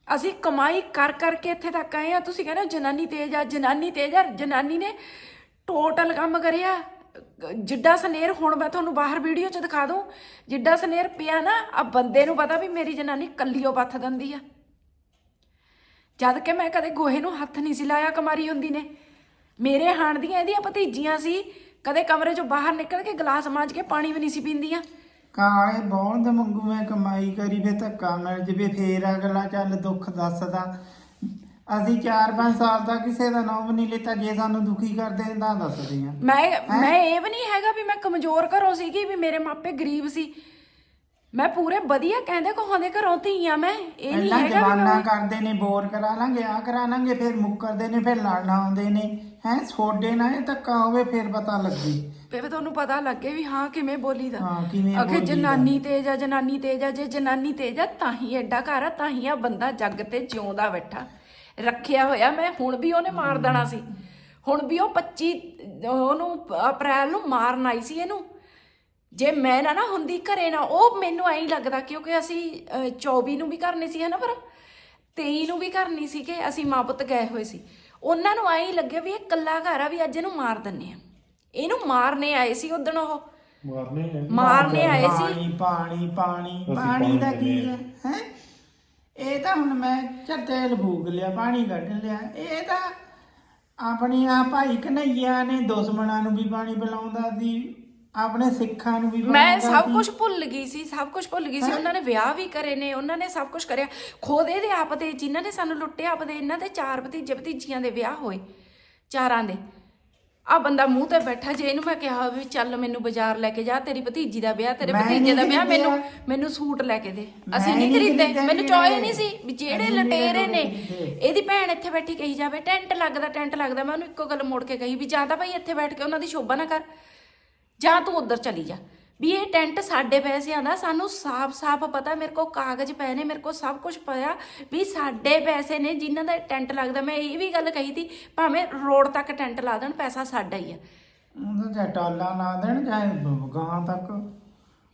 ਅਸੀਂ ਕਮਾਈ ਕਰ, ਕਰਕੇ ਇੱਥੇ ਤੱਕ ਆਏ ਆ ਤੁਸੀਂ ਕਹਿੰਦੇ ਹੋ ਜਨਾਨੀ ਤੇਜ਼ ਆ, ਜਨਾਨੀ ਤੇਜ਼ ਆ, ਜਨਾਨੀ ਨੇ ਟੋਟਲ ਕੰਮ ਕਰਿਆ। ਜਿੱਡਾ ਸਨੇਰ, ਹੁਣ ਮੈਂ ਤੁਹਾਨੂੰ ਬਾਹਰ ਵੀਡੀਓ 'ਚ ਦਿਖਾ ਦੂੰ। ਜਿੱਡਾ ਸਨੇਰ ਪਿਆ ਨਾ, ਆ ਬੰਦੇ ਨੂੰ ਪਤਾ ਵੀ ਮੇਰੀ ਜਨਾਨੀ ਕੱਲੀਓ ਪੱਥ ਦਿੰਦੀ ਆ। ਜਦ ਕਿ ਮੈਂ ਕਦੇ ਗੋਹੇ ਨੂੰ ਹੱਥ ਨਹੀਂ ਸੀ ਲਾਇਆ, ਕਮਾਰੀ ਹੁੰਦੀ ਨੇ। ਮੇਰੇ ਹਾਣ ਦੀਆਂ ਇਹਦੀਆਂ ਭਤੀਜੀਆਂ ਸੀ ਕਦੇ ਕਮਰੇ 'ਚੋਂ ਬਾਹਰ ਨਿਕਲ ਕੇ ਗਲਾਸ ਮਾਂਜ ਕੇ ਪਾਣੀ ਵੀ ਨਹੀਂ ਸੀ ਪੀਂਦੀਆਂ। ਕਾਲੇ ਬੌਂਦ ਮੰਗੂ ਮੈਂ ਕਮਾਈ ਕਰੀ ਫੇ ਧੱਕਾ ਮਿਲ ਜਵੇ ਫੇਰ ਅਗਲਾ ਚੱਲ ਦੁੱਖ ਦੱਸਦਾ। ਅਸੀਂ 4-5 ਸਾਲ ਦਾ ਕਿਸੇ ਦਾ ਨਾਮ ਨਹੀਂ ਲਿੱਤਾ ਜੇ ਸਾਨੂੰ ਦੁਖੀ ਕਰਦੇ ਤਾਂ ਦੱਸਦੇ ਆ। ਮੈਂ ਮੈਂ ਇਹ ਵੀ ਨਹੀਂ ਹੈਗਾ ਵੀ ਮੈਂ ਕਮਜ਼ੋਰ ਘਰੋਂ ਸੀਗੀ ਵੀ ਮੇਰੇ ਮਾਪੇ ਗਰੀਬ ਸੀ। ਮੈਂ ਪੂਰੇ ਵਧੀਆ ਕਹਿੰਦੇ ਕਹਾਂਦੇ ਘਰੋਂ ਧੀ ਆ ਮੈਂ ਇਹ ਨਹੀਂ ਪਹਿਲਾਂ ਹੈਗਾ ਵੀ ਜਵਾਨਾ ਮੈਂ ਕਰਦੇ ਨੇ ਬੋਰ ਕਰਾ ਲਾਂਗੇ ਆ ਕਰਾ ਲਾਂਗੇ ਫਿਰ ਮੁੱਕਰਦੇ ਨੇ ਫਿਰ ਲੜਨ ਆਉਂਦੇ ਨੇ। ਹੈ ਛੋਡੇ ਨਾ ਇਹ ਧੱਕਾ ਹੋਵੇ ਫਿਰ ਪਤਾ ਲੱਗੇ। ਬੇਬੇ ਤੁਹਾਨੂੰ ਪਤਾ ਲੱਗੇ ਵੀ ਹਾਂ ਕਿਵੇਂ ਬੋਲੀਦਾ। ਹਾਂ ਕਿਵੇਂ ਅਖੇ ਬੋਲੀਦਾ। ਜਨਾਨੀ ਤੇਜ ਆ ਜਨਾਨੀ ਤੇਜ ਆ ਜੇ ਜਨਾਨੀ ਤੇਜ ਆ ਤਾਂ ਹੀ ਐਡਾ ਘਰ ਆ ਤਾਂ ਹੀ ਆ ਬੰਦਾ ਜੱਗ ਤੇ ਜਿਉਂਦਾ ਬੈਠਾ। ਰੱਖਿਆ ਹੋਇਆ ਮੈਂ ਹੁਣ ਵੀ ਉਹਨੇ ਮਾਰ ਦੇਣਾ ਸੀ। ਹੁਣ ਵੀ ਉਹ 25 ਉਹਨੂੰ ਅਪ੍ਰੈਲ ਨੂੰ ਮਾਰਨ ਆਈ ਸੀ ਇਹਨੂੰ। ਜੇ ਮੈਂ ਨਾ ਨਾ ਹੁੰਦੀ ਘਰੇ ਨਾ ਉਹ ਮੈਨੂੰ ਐਂ ਲੱਗਦਾ ਕਿਉਂਕਿ ਅਸੀਂ ਅਹ, 24 ਨੂੰ ਵੀ ਕਰਨੀ ਸੀ ਹਨਾ ਪਰ 23 ਨੂੰ ਵੀ ਕਰਨੀ ਸੀ ਕਿ ਅਸੀਂ ਮਾਂ ਪੁੱਤ ਗਏ ਹੋਏ ਸੀ। ਉਹਨਾਂ ਨੂੰ ਐਂ ਲੱਗਿਆ ਵੀ ਇਹ ਕੱਲਾ ਘਰ ਆ ਵੀ ਅੱਜ ਇਹਨੂੰ ਮਾਰ ਦਿੰਨੇ ਆ। ਇਹਨੂੰ ਮਾਰਨੇ ਆਏ ਸੀ ਉਦਣ ਉਹ। ਮਾਰਨੇ ਆਏ? ਸੀ। ਪਾਣੀ ਪਾਣੀ ਪਾਣੀ ਦਾ ਕੀ ਹੈ ਹੈ? ਇਹ ਤਾਂ ਹੁਣ ਮੈਂ ਚੱਲ ਤੇਲ ਫੂਕ ਲਿਆ ਪਾਣੀ ਕੱਢ ਲਿਆ। ਇਹ ਤਾਂ ਆਪਣੀ ਆ ਭਾਈ ਕਨਈਆ ਨੇ ਦੁਸ਼ਮਣਾਂ ਨੂੰ ਵੀ ਪਾਣੀ ਪਿਲਾਉਂਦਾ ਸੀ। ਆਪਣੇ ਸਿੱਖਾਂ ਨੂੰ ਵੀ ਮੈਂ ਸਭ। ਕੁਝ ਭੁੱਲ ਗਈ ਸੀ ਸਭ ਕੁਝ ਭੁੱਲ ਗਈ ਸੀ ਉਹਨਾਂ ਨੇ ਵਿਆਹ ਵੀ ਕਰੇ ਨੇ ਉਹਨਾਂ ਨੇ ਸਭ ਕੁਝ ਕਰਿਆ ਖੁਦ ਇਹਦੇ ਆਪ ਦੇ ਜਿਨ੍ਹਾਂ ਨੇ ਸਾਨੂੰ ਲੁੱਟਿਆ ਆਪ ਦੇ ਇਹਨਾਂ ਦੇ ਚਾਰ ਭਤੀਜੇ ਭਤੀਜੀਆਂ ਦੇ ਵਿਆਹ ਹੋਏ ਚਾਰਾਂ ਦੇ ਆ ਬੰਦਾ ਮੂੰਹ ਤੇ ਬੈਠਾ ਜੇ ਇਹਨੂੰ ਮੈਂ ਕਿਹਾ ਵੀ ਚੱਲ ਮੈਨੂੰ ਬਾਜ਼ਾਰ ਲੈ ਕੇ ਜਾ ਤੇਰੀ ਭਤੀਜੀ ਦਾ ਵਿਆਹ ਤੇਰੇ ਭਤੀਜੇ ਦਾ ਵਿਆਹ ਮੈਨੂੰ। ਮੈਨੂੰ ਸੂਟ ਲੈ ਕੇ ਦੇ ਅਸੀਂ ਨਹੀਂ ਖਰੀਦੇ ਮੈਨੂੰ। ਚੋਏ ਨਹੀਂ ਸੀ ਵੀ ਜਿਹੜੇ ਲਟੇਰੇ ਨੇ। ਇਹਦੀ ਭੈਣ ਇੱਥੇ ਬੈਠੀ ਕਹੀ ਜਾਵੇ ਟੈਂਟ ਲੱਗਦਾ ਟੈਂਟ ਲੱਗਦਾ ਮੈਂ ਉਹਨੂੰ ਇੱਕੋ ਗੱਲ ਮੋੜ ਕੇ ਕਹੀ ਵੀ ਜਾਂ ਤਾਂ ਭਾਈ ਇੱਥੇ ਬੈਠ ਕੇ ਉਹਨਾਂ ਦੀ ਸ਼ੋਭਾ ਨਾ ਕਰ ਜਾਂ ਤੂੰ ਉੱਧਰ ਚਲੀ ਜਾ। ਵੀ ਇਹ ਟੈਂਟ ਸਾਡੇ ਪੈਸਿਆਂ ਦਾ ਸਾਨੂੰ ਸਾਫ਼-ਸਾਫ਼ ਪਤਾ ਮੇਰੇ ਕੋਲ ਕਾਗਜ਼ ਪਏ ਨੇ ਮੇਰੇ ਕੋਲ ਸਭ ਕੁਝ ਪਿਆ। ਵੀ ਸਾਡੇ ਪੈਸੇ ਨੇ ਜਿਨ੍ਹਾਂ ਦਾ ਟੈਂਟ ਲੱਗਦਾ ਮੈਂ ਇਹ ਵੀ ਗੱਲ ਕਹੀ ਤੀ ਭਾਵੇਂ ਰੋਡ ਤੱਕ ਟੈਂਟ ਲਾ ਦੇਣ ਪੈਸਾ ਸਾਡਾ ਹੀ ਆ। ਉਹਦਾ ਚਾਹੇ ਟਾਲਾ ਲਾ ਦੇਣ ਚਾਹੇ ਗਾਂ ਤੱਕ।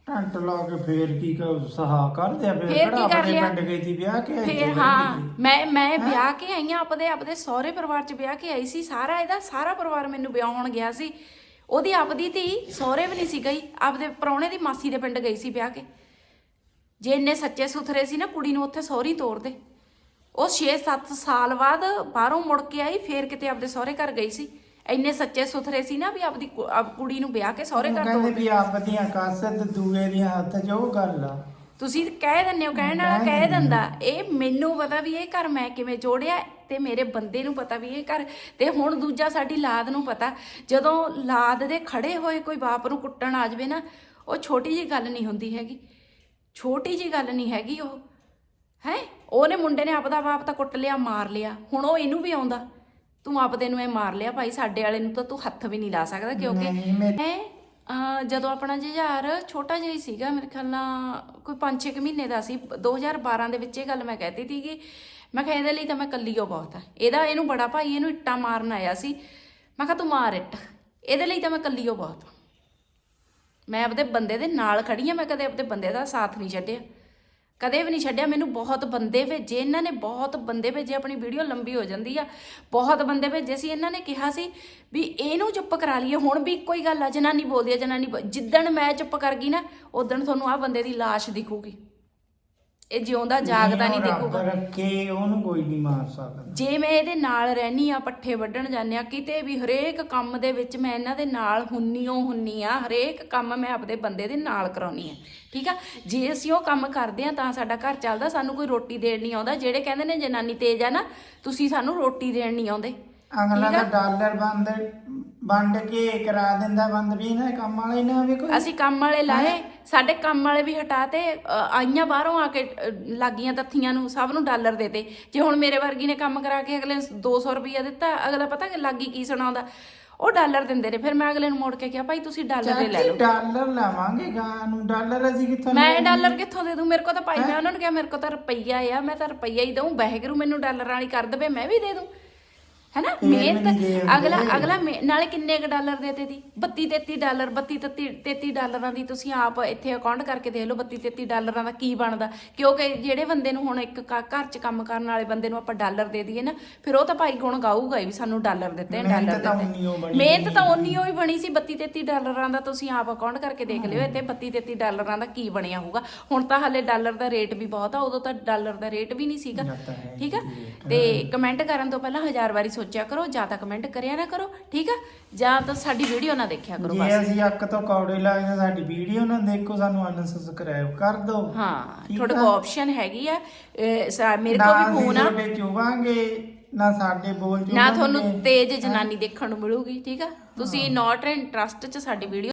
ਟੰਟ ਲਾ ਕੇ ਫੇਰ ਕੀ ਕਰ ਸਹਾ ਕਰਦੇ ਆ ਫੇਰ ਕਿਹੜਾ ਕਰ ਆਪਣੇ ਲਿਆ? ਪਿੰਡ ਗਈ ਸੀ ਵਿਆਹ ਕੇ ਆਈ ਸੀ ਫੇਰ ਹਾਂ। ਮੈਂ ਮੈਂ ਵਿਆਹ ਕੇ ਆਈ ਆ ਆਪਦੇ ਆਪਦੇ ਸਹੁਰੇ ਪਰਿਵਾਰ ਚ ਵਿਆਹ ਕੇ ਆਈ ਸੀ ਸਾਰਾ ਇਹਦਾ ਸਾਰਾ ਪਰਿਵਾਰ ਮੈਨੂੰ ਵਿਆਹਣ ਗਿਆ ਸੀ। ਉਹਦੀ ਆਪਦੀ ਧੀ ਸਹੁਰੇ ਵੀ ਨਹੀਂ ਸੀ ਗਈ ਆਪਦੇ ਪ੍ਰਾਹੁਣੇ ਦੀ ਮਾਸੀ ਦੇ ਪਿੰਡ ਗਈ ਸੀ ਵਿਆਹ ਕੇ। ਜੇ ਇੰਨੇ ਸੱਚੇ ਸੁਥਰੇ ਸੀ ਨਾ ਕੁੜੀ ਨੂੰ ਉੱਥੇ ਸਹੁਰੀ ਤੋਰ ਦੇ। ਉਹ 6-7 ਸਾਲ ਬਾਅਦ ਬਾਹਰੋਂ ਮੁੜ ਕੇ ਆਈ ਫੇਰ ਕਿਤੇ ਆਪਦੇ ਸਹੁਰੇ ਘਰ ਗਈ ਸੀ। ਇੰਨੇ ਸੱਚੇ ਸੁਥਰੇ ਸੀ ਨਾ ਵੀ ਆਪਦੀ ਕੁ- ਆਪ ਕੁੜੀ ਨੂੰ ਵਿਆਹ ਕੇ ਸਹੁਰੇ ਘਰ ਕਹਿੰਦੇ ਤੋਰ ਵੀ ਆਪਦੀਆਂ ਕਾਸਤ ਦੂਏ ਦੀਆਂ ਹੱਥ 'ਚ ਉਹ ਗੱਲ ਆ। ਤੁਸੀਂ ਕਹਿ ਦਿੰਦੇ ਹੋ ਕਹਿਣ ਵਾਲਾ ਕਹਿ ਦਿੰਦਾ ਇਹ ਮੈਨੂੰ ਪਤਾ ਵੀ ਇਹ ਘਰ ਮੈਂ ਕਿਵੇਂ ਜੋੜਿਆ ਤੇ ਮੇਰੇ ਬੰਦੇ ਨੂੰ ਪਤਾ ਵੀ ਇਹ ਘਰ ਤੇ ਹੁਣ ਦੂਜਾ ਸਾਡੀ ਲਾਦ ਨੂੰ ਪਤਾ। ਜਦੋਂ ਲਾਦ ਦੇ ਖੜੇ ਹੋਏ ਕੋਈ ਬਾਪ ਨੂੰ ਕੁੱਟਣ ਆ ਜਾਵੇ ਨਾ ਉਹ ਛੋਟੀ ਜੀ ਗੱਲ ਨਹੀਂ ਹੁੰਦੀ ਹੈਗੀ। ਛੋਟੀ ਜੀ ਗੱਲ ਨਹੀਂ ਹੈਗੀ ਉਹ। ਹੈ? ਉਹਨੇ ਮੁੰਡੇ ਨੇ ਆਪਦਾ ਬਾਪ ਤਾਂ ਕੁੱਟ ਲਿਆ ਮਾਰ ਲਿਆ। ਹੁਣ ਉਹ ਇਹਨੂੰ ਵੀ ਆਉਂਦਾ। ਤੂੰ ਆਪਦੇ ਨੂੰ ਇਹ ਮਾਰ ਲਿਆ ਭਾਈ ਸਾਡੇ ਵਾਲੇ ਨੂੰ ਤਾਂ ਤੂੰ ਹੱਥ ਵੀ ਨਹੀਂ ਲਾ ਸਕਦਾ ਕਿਉਂਕਿ ਹੈ? ਜਦੋਂ ਆਪਣਾ ਜੁਝਾਰ ਛੋਟਾ ਜਿਹਾ ਹੀ ਸੀਗਾ, ਮੇਰੇ ਖਿਆਲ ਨਾਲ ਕੋਈ 5-6 ਮਹੀਨੇ ਦਾ ਸੀ। 2012 ਦੇ ਵਿੱਚ ਇਹ ਗੱਲ ਮੈਂ ਕਹਿਤੀ ਸੀਗੀ ਮੈਂ ਕਿਹਾ ਇਹਦੇ ਲਈ ਤਾਂ ਮੈਂ ਕੱਲੀ ਓ ਬਹੁਤ ਆ ਇਹਦਾ, ਇਹਨੂੰ ਬੜਾ ਭਾਈ, ਇਹਨੂੰ ਇੱਟਾਂ ਮਾਰਨ ਆਇਆ ਸੀ। ਮੈਂ ਕਿਹਾ ਤੂੰ ਮਾਰ ਇੱਟ। ਇਹਦੇ ਲਈ ਤਾਂ ਮੈਂ ਕੱਲੀ ਓ ਬਹੁਤ ਆ। ਮੈਂ ਆਪਦੇ ਬੰਦੇ ਦੇ ਨਾਲ ਖੜੀ ਆ ਮੈਂ ਕਦੇ ਆਪਦੇ ਬੰਦੇ ਦਾ ਸਾਥ ਨਹੀਂ ਛੱਡਿਆ। ਕਦੇ ਵੀ ਨਹੀਂ ਛੱਡਿਆ, ਮੈਨੂੰ ਬਹੁਤ ਬੰਦੇ ਭੇਜੇ, ਇਹਨਾਂ ਨੇ ਬਹੁਤ ਬੰਦੇ ਭੇਜੇ, ਆਪਣੀ ਵੀਡੀਓ ਲੰਬੀ ਹੋ ਜਾਂਦੀ ਆ। ਬਹੁਤ ਬੰਦੇ ਭੇਜੇ ਸੀ, ਇਹਨਾਂ ਨੇ ਕਿਹਾ ਸੀ ਵੀ ਇਹਨੂੰ ਚੁੱਪ ਕਰਾ ਲਈਏ। ਹੁਣ ਵੀ ਇੱਕੋ ਹੀ ਗੱਲ ਆ, ਜਨਾਨੀ ਬੋਲਦੀ ਆ, ਜਨਾਨੀ ਬੋ- ਜਿੱਦਣ ਮੈਂ ਚੁੱਪ ਕਰ ਗਈ ਨਾ ਉਦੋਂ ਤੁਹਾਨੂੰ ਆ ਬੰਦੇ ਦੀ ਲਾਸ਼ ਦਿਖੂਗੀ। ਇਹ ਜਿਉਂਦਾ ਜਾਗਦਾ ਨਹੀਂ ਦਿਖੂਗਾ ਰੱਖੇ ਉਹਨੂੰ ਕੋਈ ਨਹੀਂ ਮਾਰ ਸਕਦਾ। ਜੇ ਮੈਂ ਇਹਦੇ ਨਾਲ ਰਹਿਨੀ ਆ ਪੱਠੇ ਵੱਢਣ ਜਾਂਦੇ ਆ ਕਿਤੇ ਵੀ ਹਰੇਕ ਕੰਮ ਦੇ ਵਿੱਚ ਮੈਂ ਇਹਨਾਂ ਦੇ ਨਾਲ ਹੁੰਨੀਓ ਹੁੰਨੀ ਆ ਹਰੇਕ ਕੰਮ ਮੈਂ ਆਪਦੇ ਬੰਦੇ ਦੇ ਨਾਲ ਕਰਾਉਣੀ ਆ ਠੀਕ ਆ? ਜੇ ਅਸੀਂ ਉਹ ਕੰਮ ਕਰਦੇ ਆ ਤਾਂ ਸਾਡਾ ਘਰ ਚੱਲਦਾ ਸਾਨੂੰ ਕੋਈ ਰੋਟੀ ਦੇਣ ਨਹੀਂ ਆਉਂਦਾ ਜਿਹੜੇ ਕਹਿੰਦੇ ਨੇ ਜਨਾਨੀ ਤੇਜ਼ ਆ ਨਾ ਤੁਸੀਂ ਸਾਨੂੰ ਰੋਟੀ ਦੇਣ ਨਹੀਂ ਆਉਂਦੇ ਅਗਲਾ ਤਾਂ ਡਾਲਰ ਬੰਦ ਵੰਡ ਕੇ ਕਰਾ ਦਿੰਦਾ ਬੰਦ ਵੀ ਦੇ ਕੰਮ ਵਾਲੇ ਨਾ ਵੀ ਕੋਈ ਅਸੀਂ ਕੰਮ ਵਾਲੇ ਲਾਏ ਸਾਡੇ ਕੰਮ ਵਾਲੇ ਵੀ ਹਟਾ ਤੇ ਆਈਆਂ ਬਾਹਰੋਂ ਆ ਕੇ ਲਾਗੀਆਂ ਤੱਥੀਆਂ ਨੂੰ ਸਭ ਨੂੰ ਡਾਲਰ ਦੇਤੇ ਜੇ ਹੁਣ ਮੇਰੇ ਵਰਗੀ ਨੇ ਕੰਮ ਕਰਾ ਕੇ ਅਗਲੇ ਨੂੰ 200 ਰੁਪਈਆ ਦਿੱਤਾ ਅਗਲਾ ਪਤਾ ਕਿ ਲਾਗੀ ਕੀ ਸੁਣਾਉਂਦਾ। ਉਹ ਡਾਲਰ ਦਿੰਦੇ ਨੇ ਫਿਰ ਮੈਂ ਅਗਲੇ ਨੂੰ ਮੋੜ ਕੇ ਕਿਹਾ ਭਾਈ ਤੁਸੀਂ ਡਾਲਰ ਦੇ ਲੈ ਲਓ। ਡਾਲਰ ਲਾਵਾਂਗੇ ਗਾਂ ਨੂੰ? ਡਾਲਰ ਅਸੀਂ ਕਿੱਥੋਂ ਮੈਂ? ਡਾਲਰ ਕਿੱਥੋਂ ਦੇ ਦੂੰ? ਮੇਰੇ ਕੋਲ ਤਾਂ ਭਾਈ ਮੈਂ ਉਹਨਾਂ ਨੂੰ ਕਿਹਾ ਮੇਰੇ ਕੋਲ ਤਾਂ ਰੁਪਈਆ ਆ ਮੈਂ ਤਾਂ ਰੁਪਈਆ ਹੀ ਦਊਂ ਵਾਹਿਗੁਰੂ ਮੈਨੂੰ ਡਾਲਰ ਵਾਲੀ ਕਰ ਦੇਵੇ ਮੈਂ ਵੀ ਦੇ ਦੂੰ। ਹੈਨਾ? ਮਿਹਨਤ ਦੇ ਅਗਲਾ। ਅਗਲਾ ਮਿਹ- ਨਾਲੇ ਕਿੰਨੇ ਕ ਡਾਲਰ ਦੇਤੇ? ਦੀ 32 33 ਡਾਲਰ 32 33 33 ਡਾਲਰਾਂ ਦੀ ਤੁਸੀਂ ਆਪ ਇੱਥੇ ਅਕਾਊਂਟ ਕਰਕੇ ਦੇਖ ਲਓ 32 33 ਡਾਲਰਾਂ ਦਾ ਕੀ ਬਣਦਾ। ਕਿਉਂਕਿ ਜਿਹੜੇ ਬੰਦੇ ਨੂੰ ਹੁਣ ਇੱਕ ਘ- ਘਰ 'ਚ ਕੰਮ ਕਰਨ ਵਾਲੇ ਬੰਦੇ ਨੂੰ ਆਪਾਂ ਡਾਲਰ ਦੇ ਦਈਏ ਨਾ ਫਿਰ ਉਹ ਤਾਂ ਭਾਈ ਗੁਣ ਗਾਊਗਾ ਹੀ ਵੀ ਸਾਨੂੰ ਡਾਲਰ ਦਿੱਤੇ ਮਿਹਨਤ ਡਾਲਰ ਤਾਂ ਦਿੱਤੇ। ਉਨੀ ਓ ਬਣੀ ਮਿਹਨਤ ਤਾਂ ਉਨੀ ਹੀ ਬਣੀ ਸੀ 32 33 ਡਾਲਰਾਂ ਦਾ ਤੁਸੀਂ ਆਪ ਅਕਾਊਂਟ ਕਰਕੇ ਦੇਖ ਲਿਓ ਇੱਥੇ 32 33 ਡਾਲਰਾਂ ਦਾ ਕੀ ਬਣਿਆ ਹੋਊਗਾ। ਹੁਣ ਤਾਂ ਹਲੇ ਡਾਲਰ ਦਾ ਰੇਟ ਵੀ ਬਹੁਤ ਆ ਉਦੋਂ ਤਾਂ ਡਾਲਰ ਦਾ ਰੇਟ ਵੀ ਨਹੀਂ ਸੀਗਾ। ਤਾਂ ਠੀਕ ਆ? ਤੇ ਕਮੈਂਟ ਕਰਨ ਤੋਂ ਪਹਿਲਾਂ ਹਜ਼ਾਰ ਵਾਰੀ ਸੋਚਿਆ ਕਰੋ ਜਾਂ ਤਾਂ ਕਮੈਂਟ ਕਰਿਆ ਨਾ ਕਰੋ ਠੀਕ ਆ? ਜਾਂ ਤਾਂ ਸਾਡੀ ਵੀਡੀਓ ਨਾ ਦੇਖਿਆ ਕਰੋ ਜੇ ਬਸ। ਅਸੀਂ ਅੱਕ ਤੋਂ ਕੌੜੇ ਲਾਏ ਤਾਂ ਸਾਡੀ ਵੀਡੀਓ ਨਾ ਦੇਖੋ ਸਾਨੂੰ ਅਨਸਬਸਕ੍ਰਾਈਬ ਕਰ ਦਿਓ। ਹਾਂ ਠੀਕ ਤੁਹਾਡੇ ਆ? ਆਪਸ਼ਨ ਹੈਗੀ ਆ। ਸਾ- ਮੇਰੇ ਨਾ ਕੋਲ ਵੀ ਅਸੀਂ ਫੋਨ ਆ। ਤੁਹਾਡੇ ਚੁਬਾਂਗੇ ਨਾ ਸਾਡੇ ਬੋਲ ਨਾ ਤੁਹਾਨੂੰ ਤੇਜ਼ ਜਨਾਨੀ ਦੇਖਣ ਨੂੰ ਮਿਲੂਗੀ ਠੀਕ ਆ? ਤੁਸੀਂ ਨਾਟ ਇੰਟਰਸਟ ਚ ਸਾਡੀ ਵੀਡੀਓ